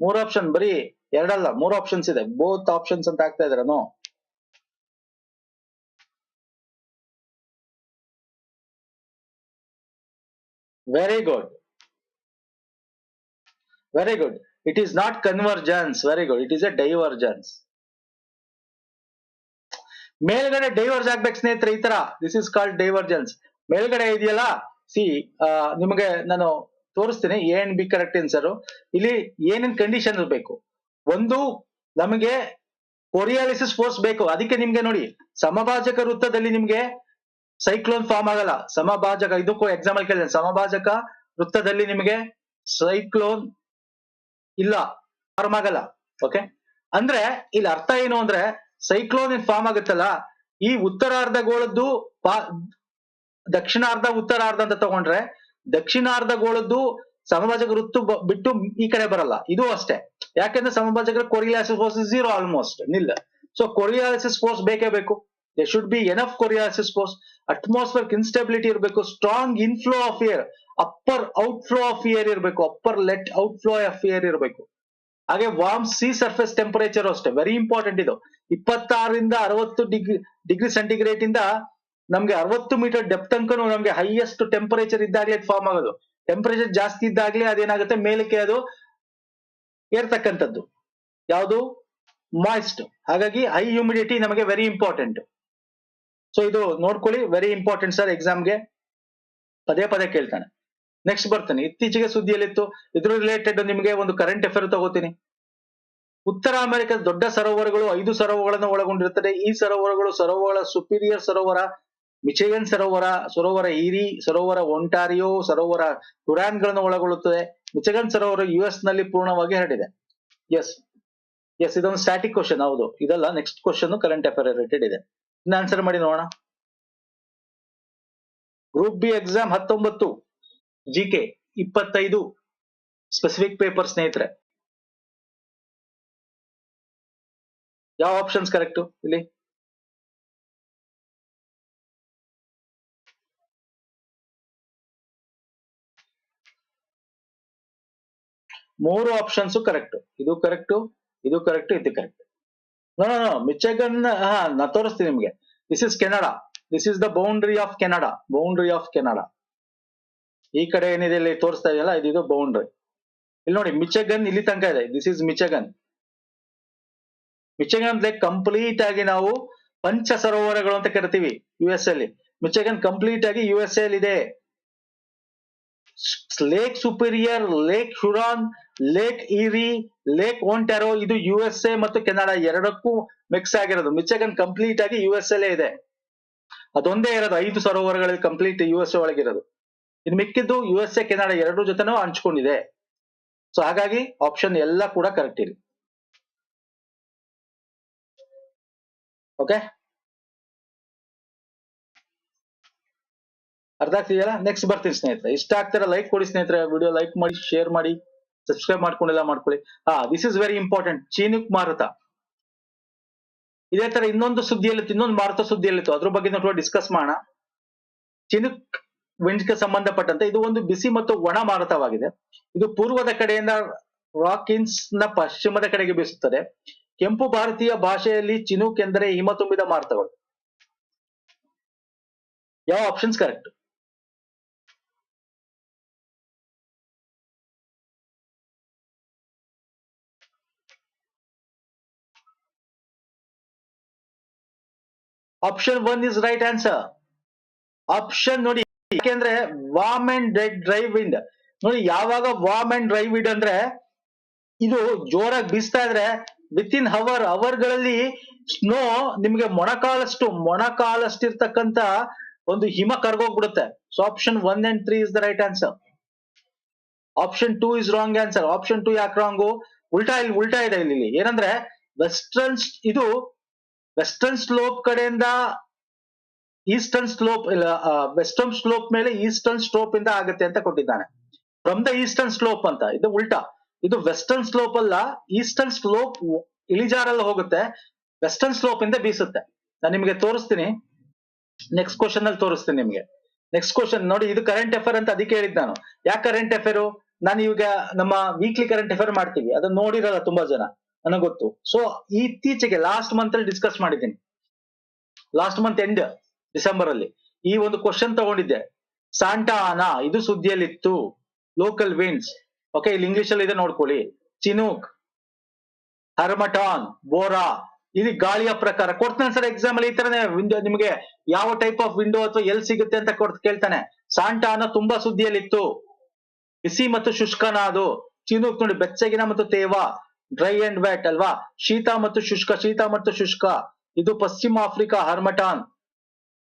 ಮೂರು ಆಪ್ಷನ್ ಬರೀ ಎರಡಲ್ಲ, ಮೂರು ಆಪ್ಷನ್ಸ್ ಇದೆ. ಬೋತ್ ಆಪ್ಷನ್ಸ್ ಅಂತ ಆಗ್ತಾ ಇದ್ರನು very good very good it is not convergence very good it is a divergence ಮೇಲ್ಗಡೆ ಡೈವರ್ಜ್ ಆಗ್ಬೇಕು ಸ್ನೇಹಿತರೆ, ಈ ತರ. ದಿಸ್ ಇಸ್ ಕಾಲ್ಡ್ ಡೈವರ್ಜೆನ್ಸ್ ಮೇಲ್ಗಡೆ ಇದೆಯಲ್ಲ? ಸಿ ನಿಮಗೆ ನಾನು ತೋರಿಸ್ತೀನಿ A and B correct answer ಇಲ್ಲಿ ಏನೇನ್ ಕಂಡೀಷನ್ ಬೇಕು ಒಂದು, ನಮಗೆ ಕೊರಿಯಾಲಿಸಿಸ್ ಫೋರ್ಸ್ ಬೇಕು. ಅದಕ್ಕೆ ನಿಮ್ಗೆ ನೋಡಿ, ಸಮಭಾಜಕ ವೃತ್ತದಲ್ಲಿ ನಿಮ್ಗೆ ಸೈಕ್ಲೋನ್ ಫಾರ್ಮ್ ಆಗಲ್ಲ. ಸಮಭಾಜಕ, ಇದಕ್ಕೂ ಎಕ್ಸಾಂಪಲ್ ಕೇಳಿದೆ ಸಮಭಾಜಕ ವೃತ್ತದಲ್ಲಿ ನಿಮಗೆ ಸೈಕ್ಲೋನ್ ಇಲ್ಲ ಫಾರ್ಮ್ ಆಗಲ್ಲ. ಓಕೆ ಅಂದ್ರೆ, ಇಲ್ಲಿ ಅರ್ಥ ಏನು ಅಂದ್ರೆ ಸೈಕ್ಲೋನ್ ಫಾರ್ಮ್ ಆಗುತ್ತಲ್ಲ? ಈ ಉತ್ತರಾರ್ಧಗೋಳದ್ದು ಪಾ- ದಕ್ಷಿಣಾರ್ಧ, ಉತ್ತರಾರ್ಧ ಅಂತ ತಗೊಂಡ್ರೆ ದಕ್ಷಿಣಾರ್ಧ ಗೋಳದ್ದು ಸಮಭಾಜಕ ವೃತ್ತು ಬಿಟ್ಟು ಈ ಕಡೆ ಬರಲ್ಲ. ಇದು ಅಷ್ಟೇ. ಯಾಕೆಂದ್ರೆ ಸಮಭಾಜಕರ ಕೊರಿಯಾಲಿಸಿಸ್ ಫೋರ್ಸ್ ಝೀರೋ ಆಲ್ಮೋಸ್ಟ್ ನಿಲ್ಲ. ಸೊ ಕೊರಿಯಾಲಿಸಿಸ್ ಫೋರ್ಸ್ ಬೇಕೇ ಬೇಕು. They should be enough Coriolis force atmosphere instability ಇರಬೇಕು. Strong inflow of air upper outflow of air ಇರಬೇಕು. Upper level outflow of air ಇರಬೇಕು. ಹಾಗೆ ವಾರ್ಮ್ ಸಿ ಸರ್ಫೇಸ್ ಟೆಂಪರೇಚರ್ ಅಷ್ಟೇ. Very important ಇದು. ಇಪ್ಪತ್ತಾರರಿಂದ ಅರವತ್ತು ಡಿಗ್ರಿ ಡಿಗ್ರಿ ಸೆಂಟಿಗ್ರೇಡ್ ಇಂದ ನಮ್ಗೆ ಅರವತ್ತು ಮೀಟರ್ ಡೆಪ್ ತನಕ ನಮ್ಗೆ ಹೈಯೆಸ್ಟ್ ಟೆಂಪರೇಚರ್ ಇದ್ದಾಗಲೇ ಫಾರ್ಮ್ ಆಗೋದು. ಟೆಂಪರೇಚರ್ ಜಾಸ್ತಿ ಇದ್ದಾಗಲೇ ಅದೇನಾಗುತ್ತೆ? ಮೇಲಕ್ಕೆ ಅದು ಏರ್ತಕ್ಕಂಥದ್ದು. ಯಾವುದು? ಮಾಯಿಸ್ಟ್ ಹಾಗಾಗಿ ಹೈ ಹ್ಯೂಮಿಡಿಟಿ ನಮಗೆ ವೆರಿ ಇಂಪಾರ್ಟೆಂಟ್ ಸೊ ಇದು ನೋಡ್ಕೊಳ್ಳಿ ವೆರಿ ಇಂಪಾರ್ಟೆಂಟ್ ಸರ್ ಎಕ್ಸಾಮ್ಗೆ ಪದೇ ಪದೇ ಕೇಳ್ತಾನೆ. ನೆಕ್ಸ್ಟ್ ಬರ್ತಾನೆ. ಇತ್ತೀಚೆಗೆ ಸುದ್ದಿಯಲ್ಲಿತ್ತು. ಇದ್ರ ರಿಲೇಟೆಡ್ ನಿಮಗೆ ಒಂದು ಕರೆಂಟ್ ಅಫೇರ್ ತಗೋತೀನಿ. ಉತ್ತರ ಅಮೆರಿಕದ ದೊಡ್ಡ ಸರೋವರಗಳು ಐದು ಸರೋವರಗಳನ್ನು ಒಳಗೊಂಡಿರುತ್ತದೆ. ಈ ಸರೋವರಗಳು ಸರೋವರ ಸುಪೀರಿಯರ್ ಸರೋವರ ಮಿಚಿಗನ್ ಸರೋವರ ಸರೋವರ ಈರಿ, ಸರೋವರ ಒಂಟಾರಿಯೋ, ಸರೋವರ ಡುರಾನ್ಗಳನ್ನು ಒಳಗೊಳ್ಳುತ್ತದೆ. ಮಿಚಿಗನ್ ಸರೋವರ ಯು ಎಸ್ನಲ್ಲಿ ಪೂರ್ಣವಾಗಿ ಹರಡಿದೆ. ಎಸ್ ಎಸ್ ಇದೊಂದು ಸ್ಟ್ಯಾಟಿಕ್ ಕ್ವಶನ್ ಹೌದು. ಇದಲ್ಲ next question current affair related ಇದೆ. ಇನ್ನು ಆನ್ಸರ್ ಮಾಡಿ ನೋಡೋಣ. ಗ್ರೂಪ್ ಬಿ ಎಕ್ಸಾಮ್ ಹತ್ತೊಂಬತ್ತು ಜಿ ಕೆ ಇಪ್ಪತ್ತೈದು ಸ್ಪೆಸಿಫಿಕ್ ಪೇಪರ್ ಸ್ನೇಹಿತರೆ. ಯಾವ ಆಪ್ಷನ್ಸ್ ಕರೆಕ್ಟ್ ಇಲ್ಲಿ? ಮೂರು ಆಪ್ಷನ್ಸ್ ಕರೆಕ್ಟ್ ಇದು ಕರೆಕ್ಟ್ ಇದು ಕರೆಕ್ಟ್ ಇದು ಕರೆಕ್ಟ್ ಮಿಚಗನ್ ಹಾ ನಾ ತೋರಿಸ್ತೀನಿ ನಿಮ್ಗೆ. This is Canada this is the boundary of Canada boundary of Canada ಈ ಕಡೆ ಏನಿದೆ ಇಲ್ಲಿ ತೋರಿಸ್ತಾ ಇದೆಯಲ್ಲ, ಇದು ಬೌಂಡ್ರಿ ಇಲ್ಲಿ ನೋಡಿ ಮಿಚಗನ್ ಇಲ್ಲಿ ತನಕ ಇದೆ. ದಿಸ್ ಇಸ್ ಮಿಚಗನ್ ಮಿಚಗನ್ ಅಂದ್ರೆ ಕಂಪ್ಲೀಟ್ ಆಗಿ ನಾವು ಪಂಚ ಸರೋವರಗಳು ಅಂತ ಕರಿತೀವಿ ಯು ಎಸ್ ಅಲ್ಲಿ. ಮಿಚಗನ್ ಕಂಪ್ಲೀಟ್ ಆಗಿ ಯು ಎಸ್ ಎಲ್ ಇದೆ. Lake Superior lake Huron lake Erie lake Ontario ಇದು ಯು ಎಸ್ ಎ ಮತ್ತು ಕೆನಡಾ ಎರಡಕ್ಕೂ ಮಿಕ್ಸ್ ಆಗಿರೋದು. ಮಿಚಗನ್ ಕಂಪ್ಲೀಟ್ ಆಗಿ ಯು ಎಸ್ ಎಲ್ಲೇ ಇದೆ. ಅದೊಂದೇ ಇರೋದು. ಐದು ಸರೋವರಗಳಲ್ಲಿ ಕಂಪ್ಲೀಟ್ ಯು ಎಸ್ ಎ ಒಳಗಿರೋದು. ಇನ್ನು ಮಿಕ್ಕಿದ್ದು ಯು ಎಸ್ ಎ ಕೆನಡಾ ಎರಡೂ ಜೊತೆನೂ ಹಂಚ್ಕೊಂಡಿದೆ. ಸೊ ಹಾಗಾಗಿ ಆಪ್ಷನ್ ಎಲ್ಲ ಕೂಡ ಕರೆಕ್ಟ್ ಇದೆ. ಓಕೆ ಅರ್ಥ ಆಗ್ತಿದೆಯಲ್ಲ? ನೆಕ್ಸ್ಟ್ ಬರ್ತೀನಿ ಸ್ನೇಹಿತರೆ. ಇಷ್ಟ ಆಗ್ತಾರೆ ಲೈಕ್ ಕೊಡಿ ಸ್ನೇಹಿತರೆ. ವಿಡಿಯೋ ಲೈಕ್ ಮಾಡಿ ಶೇರ್ ಮಾಡಿ ಸಬ್ಸ್ಕ್ರೈಬ್ ಮಾಡ್ಕೊಂಡಿಲ್ಲ ಮಾಡ್ಕೊಳ್ಳಿ. ಹಾ this is very important Chinook ಮಾರುತ. ಇದೇ ತರ ಇನ್ನೊಂದು ಸುದ್ದಿಯಲ್ಲಿತ್ತು ಇನ್ನೊಂದು ಮಾರುತ ಸುದ್ದಿಯಲ್ಲಿತ್ತು ಅದ್ರ ಬಗ್ಗೆ ನಾವು ಡಿಸ್ಕಸ್ ಮಾಡೋಣ. ಚಿನುಕ್ ವಿಂಡ್ಗೆ ಸಂಬಂಧಪಟ್ಟಂತೆ ಇದು ಒಂದು ಬಿಸಿ ಮತ್ತು ಒಣ ಮಾರುತವಾಗಿದೆ. ಇದು ಪೂರ್ವದ ಕಡೆಯಿಂದ ರಾಕಿನ್ಸ್ನ ಪಶ್ಚಿಮದ ಕಡೆಗೆ ಬೀಸುತ್ತದೆ. ಕೆಂಪು ಭಾರತೀಯ ಭಾಷೆಯಲ್ಲಿ ಚಿನುಕ್ ಎಂದರೆ ಹಿಮ ತುಂಬಿದ ಮಾರುತಗಳು. ಯಾವ options correct option one is right answer option ನೋಡಿ, ಯಾಕೆಂದ್ರೆ ವಾಮ್ ಅಂಡ್ ಡ್ರೈ ವಿಂಡ್ ನೋಡಿ, ಯಾವಾಗ ವಾಮ್ ಅಂಡ್ ಡ್ರೈ ವಿಂಡ್ ಅಂದ್ರೆ, ಇದು ಜೋರಾಗಿ ಬೀಸ್ತಾ ಇದ್ರೆ ವಿತ್ ಇನ್ ಅವರ್ ಅವರ್ಗಳಲ್ಲಿ ಸ್ನೋ ನಿಮ್ಗೆ ಮೊಣಕಾಲಷ್ಟು ಮೊಣಕಾಲಷ್ಟು ಇರ್ತಕ್ಕಂತ ಒಂದು ಹಿಮ ಕರ್ಗೋಗ್ಬಿಡುತ್ತೆ. So option one and three is the right answer option two is wrong answer option two ಯಾಕೆ ರಾಂಗು ಉಲ್ಟಾ ಇಲ್ಲಿ ಉಲ್ಟಾ ಇದೆ ಇಲ್ಲಿ. ಏನಂದ್ರೆ ವೆಸ್ಟರ್ನ್ ಇದು ವೆಸ್ಟರ್ನ್ ಸ್ಲೋಪ್ ಕಡೆಯಿಂದ ಈಸ್ಟರ್ನ್ ಸ್ಲೋಪ್ ಇಲ್ಲ ವೆಸ್ಟರ್ನ್ ಸ್ಲೋಪ್ ಮೇಲೆ ಈಸ್ಟರ್ನ್ ಸ್ಲೋಪ್ ಇಂದ ಆಗುತ್ತೆ ಅಂತ ಕೊಟ್ಟಿದ್ದಾನೆ. ಫ್ರಮ್ ದ ಈಸ್ಟರ್ನ್ ಸ್ಲೋಪ್ ಅಂತ, ಇದು ಉಲ್ಟಾ. ಇದು ವೆಸ್ಟರ್ನ್ ಸ್ಲೋಪ್ ಅಲ್ಲ ಈಸ್ಟರ್ನ್ ಸ್ಲೋಪ್ ಇಳಿಜಾರಲ್ಲಿ ಹೋಗುತ್ತೆ ವೆಸ್ಟರ್ನ್ ಸ್ಲೋಪ್ ಇಂದ ಬೀಸುತ್ತೆ. ನಾನು ನಿಮಗೆ ತೋರಿಸ್ತೀನಿ. ನೆಕ್ಸ್ಟ್ ಕ್ವಶನ್ ಅಲ್ಲಿ ತೋರಿಸ್ತೀನಿ ನಿಮಗೆ. ನೆಕ್ಸ್ಟ್ ಕ್ವಶನ್ ನೋಡಿ, ಇದು ಕರೆಂಟ್ ಅಫೇರ್ ಅಂತ ಅದಕ್ಕೆ ಹೇಳಿದ್ ನಾನು. ಯಾಕೆ ಕರೆಂಟ್ ಅಫೇರು ನಾನು ಇವಾಗ ನಮ್ಮ ವೀಕ್ಲಿ ಕರೆಂಟ್ ಅಫೇರ್ ಮಾಡ್ತೀವಿ. ಅದನ್ನ ನೋಡಿರಲ್ಲ ತುಂಬಾ ಜನ. ನನಗೆ ಗೊತ್ತು. ಸೊ ಇತ್ತೀಚೆಗೆ ಲಾಸ್ಟ್ ಮಂತ್ ಅಲ್ಲಿ ಡಿಸ್ಕಸ್ ಮಾಡಿದ್ದೀನಿ. ಲಾಸ್ಟ್ ಮಂತ್ ಎಂಡ್ ಡಿಸೆಂಬರ್ ಅಲ್ಲಿ. ಈ ಒಂದು ಕ್ವಶನ್ ತಗೊಂಡಿದ್ದೆ. ಸಾಂಟಾ ಆನಾ ಇದು ಸುದ್ದಿಯಲ್ಲಿತ್ತು. ಲೋಕಲ್ ವಿಂಡ್ಸ್ ಓಕೆ ಇಲ್ಲಿ ಇಂಗ್ಲಿಷ್ ಅಲ್ಲಿ ಇದೆ ನೋಡ್ಕೊಳ್ಳಿ. ಚಿನೂಕ್ ಹರ್ಮಟಾನ್ ಬೋರಾ ಇದು ಗಾಳಿಯ ಪ್ರಕಾರ. ಕೊಡ್ತಾನೆ ಸರ್ ಎಕ್ಸಾಮ್ ಅಲ್ಲಿ ಈ ತರನೇ ವಿಂಡೋ ನಿಮಗೆ ಯಾವ ಟೈಪ್ ಆಫ್ ವಿಂಡೋ ಅಥವಾ ಎಲ್ಲಿ ಸಿಗುತ್ತೆ ಅಂತ ಕೊಡ್ ಕೇಳ್ತಾನೆ. ಸಾಂಟಾ ಅನ್ನೋ ತುಂಬಾ ಸುದ್ದಿಯಲ್ಲಿತ್ತು. ಬಿಸಿ ಮತ್ತು ಶುಷ್ಕನ ಅದು. ಚಿನೂಕ್ ನೋಡಿ, ಬೆಚ್ಚಗಿನ ಮತ್ತು ತೇವ. ಡ್ರೈ ಅಂಡ್ ವ್ಯಾಟ್ ಅಲ್ವಾ? ಶೀತ ಮತ್ತು ಶುಷ್ಕ, ಶೀತ ಮತ್ತು ಶುಷ್ಕ. ಇದು ಪಶ್ಚಿಮ ಆಫ್ರಿಕಾ ಹರ್ಮಟಾನ್.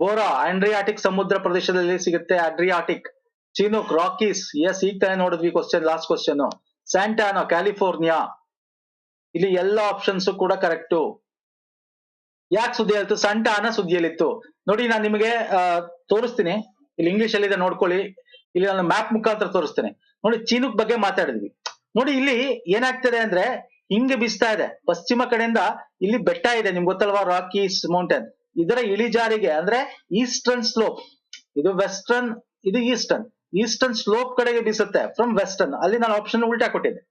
ಬೋರಾ, ಆಂಡ್ರಿಯಾಟಿಕ್ ಸಮುದ್ರ ಪ್ರದೇಶದಲ್ಲಿ ಸಿಗುತ್ತೆ ಆಂಡ್ರಿಯಾಟಿಕ್. ಚೀನುಕ್, ರಾಕೀಸ್. ಎಸ್, ಈಗ ತಾನೇ ನೋಡಿದ್ವಿ question last question Santa Ana, California. ಇಲ್ಲಿ ಎಲ್ಲ ಆಪ್ಷನ್ಸ್ ಕೂಡ ಕರೆಕ್ಟು ಯಾಕೆ ಸುದ್ದಿ ಆಯ್ತು ಸಂಟಾನ ಸುದ್ದಿಯಲ್ಲಿತ್ತು. ನೋಡಿ, ನಾನು ನಿಮಗೆ ತೋರಿಸ್ತೀನಿ. ಇಲ್ಲಿ ಇಂಗ್ಲಿಷ್ ಅಲ್ಲಿ ಇದೆ ನೋಡ್ಕೊಳ್ಳಿ. ಇಲ್ಲಿ ನಾನು ಮ್ಯಾಪ್ ಮುಖಾಂತರ ತೋರಿಸ್ತೇನೆ. ನೋಡಿ, ಚೀನುಕ್ ಬಗ್ಗೆ ಮಾತಾಡಿದ್ವಿ. ನೋಡಿ ಇಲ್ಲಿ ಏನಾಗ್ತದೆ ಅಂದ್ರೆ ಹಿಂಗೆ ಬೀಸ್ತಾ ಇದೆ. ಪಶ್ಚಿಮ ಕಡೆಯಿಂದ ಇಲ್ಲಿ ಬೆಟ್ಟ ಇದೆ. ನಿಮ್ಗೆ ಗೊತ್ತಲ್ವಾ? ರಾಕೀಸ್ ಮೌಂಟೇನ್ ಇದರ ಇಳಿಜಾರಿಗೆ ಅಂದ್ರೆ ಈಸ್ಟರ್ನ್ ಸ್ಲೋಪ್ ಇದು ವೆಸ್ಟರ್ನ್ ಇದು ಈಸ್ಟರ್ನ್ ಈಸ್ಟರ್ನ್ ಸ್ಲೋಪ್ ಕಡೆಗೆ ಬೀಸುತ್ತೆ ಫ್ರಮ್ ವೆಸ್ಟರ್ನ್ ಅಲ್ಲಿ ನಾನು ಆಪ್ಷನ್ ಉಲ್ಟಾ ಕೊಟ್ಟಿದ್ದೆ.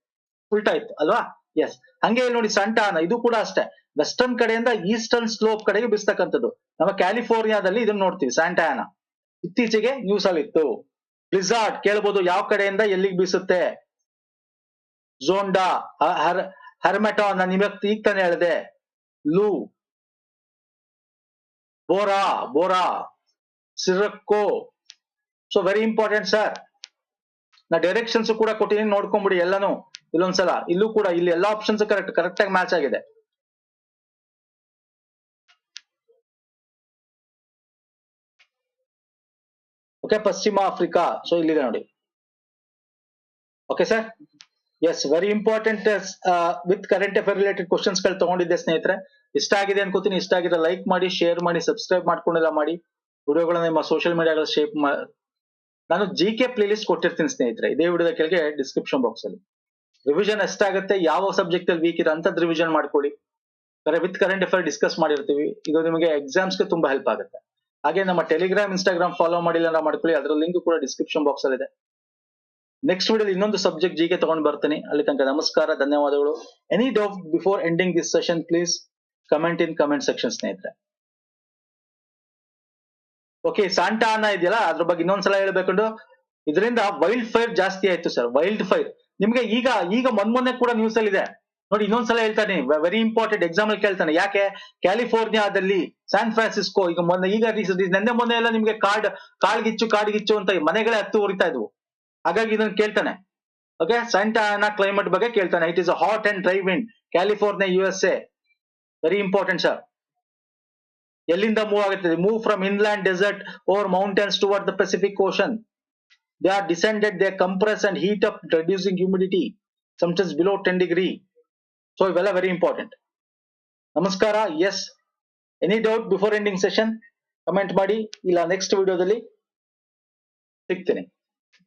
ಉಲ್ಟಾ ಇತ್ತು, ಅಲ್ವಾ? ಎಸ್ ಹಂಗೆ ಇಲ್ಲಿ ನೋಡಿ ಸಂಟಾನ ಇದು ಕೂಡ ಅಷ್ಟೇ. ವೆಸ್ಟರ್ನ್ ಕಡೆಯಿಂದ ಈಸ್ಟರ್ನ್ ಸ್ಲೋಪ್ ಕಡೆಗೆ ಬೀಸ್ತಕ್ಕಂಥದ್ದು. ನಮ್ಮ ಕ್ಯಾಲಿಫೋರ್ನಿಯಾದಲ್ಲಿ ಇದನ್ನ ನೋಡ್ತೀವಿ ಸ್ಯಾಂಟಾನ ಇತ್ತೀಚೆಗೆ ನ್ಯೂಸ್ ಅಲ್ಲಿ ಇತ್ತು ಬ್ಲಿಸಾರ್ಡ್ ಕೇಳ್ಬೋದು, ಯಾವ ಕಡೆಯಿಂದ ಎಲ್ಲಿಗೆ ಬೀಸುತ್ತೆ? ಝೋಂಡಾ ಹರ್ ಹರ್ಮೆಟಾನ್ ನಾನು ನಿಮಗೆ ಈಗ ತಾನೆ ಹೇಳಿದೆ. Loo Bora Bora Sirocco so very important sir ನಾ ಡೈರೆಕ್ಷನ್ಸ್ ಕೂಡ ಕೊಟ್ಟಿದ್ದೀನಿ, ನೋಡ್ಕೊಂಬಿಡಿ ಎಲ್ಲಾನು. ಇಲ್ಲೊಂದ್ಸಲ, ಇಲ್ಲೂ ಕೂಡ ಇಲ್ಲಿ ಎಲ್ಲಾ ಆಪ್ಷನ್ಸ್ ಕರೆಕ್ಟ್ ಕರೆಕ್ಟ್ ಆಗಿ ಮ್ಯಾಚ್ ಆಗಿದೆ. ಓಕೆ ಪಶ್ಚಿಮ ಆಫ್ರಿಕಾ ಸೊ ಇಲ್ಲಿದೆ ನೋಡಿ. Okay sir yes very important with current affair related ಕ್ವಶನ್ಸ್ಗಳು ತಗೊಂಡಿದ್ದೆ ಸ್ನೇಹಿತರೆ. ಇಷ್ಟ ಆಗಿದೆ ಅನ್ಕೋತೀನಿ. ಇಷ್ಟ ಆಗಿದೆ ಲೈಕ್ ಮಾಡಿ ಶೇರ್ ಮಾಡಿ ಸಬ್ಸ್ಕ್ರೈಬ್ ಮಾಡ್ಕೊಂಡಿಲ್ಲ ಮಾಡಿ. ವಿಡಿಯೋಗಳನ್ನ ನಿಮ್ಮ ಸೋಷಿಯಲ್ ಮೀಡಿಯಾಗಳ ಶೇಪ್ ನಾನು ಜಿ ಕೆ ಪ್ಲೇ ಕೊಟ್ಟಿರ್ತೀನಿ ಸ್ನೇಹಿತರೆ. ಇದೇ ವಿಡಿಯೋದ ಕೆಳಗೆ ಡಿಸ್ಕ್ರಿಪ್ಷನ್ ಬಾಕ್ಸ್ ಅಲ್ಲಿ. ರಿವಿಷನ್ ಎಷ್ಟಾಗುತ್ತೆ ಯಾವ ಸಬ್ಜೆಕ್ಟ್ ಅಲ್ಲಿ ವೀಕ್ ಇದೆ ಅಂತದ್ ರಿವಿಷನ್ ಮಾಡ್ಕೊಳ್ಳಿ. ವಿತ್ ಕರೆಂಟ್ ಅಫೇರ್ ಡಿಸ್ಕಸ್ ಮಾಡಿರ್ತೀವಿ. ಇದು ನಿಮಗೆ ಎಕ್ಸಾಮ್ಸ್ಗೆ ತುಂಬಾ ಹೆಲ್ಪ್ ಆಗುತ್ತೆ. ಹಾಗೆ ನಮ್ಮ ಟೆಲಿಗ್ರಾಮ್ ಇನ್ಸ್ಟಾಗ್ರಾಮ್ ಫಾಲೋ ಮಾಡಿಲ್ಲ ಅಂದ್ರೆ ಮಾಡ್ಕೊಳ್ಳಿ. ಅದರ ಲಿಂಕ್ ಕೂಡ ಡಿಸ್ಕ್ರಿಪ್ಷನ್ ಬಾಕ್ಸ್ ಅಲ್ಲಿ ಇದೆ. ನೆಕ್ಸ್ಟ್ ವಿಡಿಯೋ ಇನ್ನೊಂದು ಸಬ್ಜೆಕ್ಟ್ ಜಿಗೆ ತಗೊಂಡ್ ಬರ್ತೀನಿ. ಅಲ್ಲಿ ತನಕ ನಮಸ್ಕಾರ, ಧನ್ಯವಾದಗಳು. Any doubt before ending this session please comment in comment section ಸ್ನೇಹಿತರೆ. ಓಕೆ ಸಾಂಟಾ ಅನ್ನ ಇದೆಯಲ್ಲ, ಅದ್ರ ಬಗ್ಗೆ ಇನ್ನೊಂದ್ಸಲ ಹೇಳ್ಬೇಕಂಡು. ಇದರಿಂದ ವೈಲ್ಡ್ ಫೈರ್ ಜಾಸ್ತಿ ಆಯ್ತು ಸರ್ ವೈಲ್ಡ್ ಫೈರ್ ನಿಮ್ಗೆ ಈಗ ಈಗ ಮೊನ್ನೆ ಕೂಡ ನ್ಯೂಸ್ ಅಲ್ಲಿ ಇದೆ. ನೋಡಿ ಇನ್ನೊಂದ್ಸಲ ಹೇಳ್ತಾನೆ ವೆರಿ ಇಂಪಾರ್ಟೆಂಟ್ ಎಕ್ಸಾಂಪಲ್ ಕೇಳ್ತಾನೆ. ಯಾಕೆ? ಕ್ಯಾಲಿಫೋರ್ನಿಯಾದಲ್ಲಿ ಸ್ಯಾನ್ ಫ್ರಾನ್ಸಿಸ್ಕೋ ಈಗ ಮೊನ್ನೆ, ಈಗ ನಿನ್ನೆ ಮೊನ್ನೆ ಎಲ್ಲ ನಿಮ್ಗೆ ಕಾಡ್ ಕಾಡ್ಗಿಚ್ಚು ಕಾಡ್ಗಿಚ್ಚು ಅಂತ ಮನೆಗಳೇ ಹತ್ತು ಉರಿತಾ ಇದ್ವು. ಹಾಗಾಗಿ ಇದನ್ನ ಕೇಳ್ತಾನೆ. ಓಕೆ ಸ್ಯಾಂಟಾನಾ ಕ್ಲೈಮೇಟ್ ಬಗ್ಗೆ ಕೇಳ್ತಾನೆ. It is a hot and dry wind California U S A very important sir ಎಲ್ಲಿಂದ ಮೂವ್ ಆಗುತ್ತದೆ move from inland desert over mountains toward the Pacific Ocean they are descended they compress and heat up reducing humidity sometimes below ten degree so ಇವೆಲ್ಲ very important ನಮಸ್ಕಾರ. Yes any doubt before ending session comment ಮಾಡಿ. ಇಲ್ಲ next ವಿಡಿಯೋದಲ್ಲಿ ಸಿಗ್ತೀನಿ.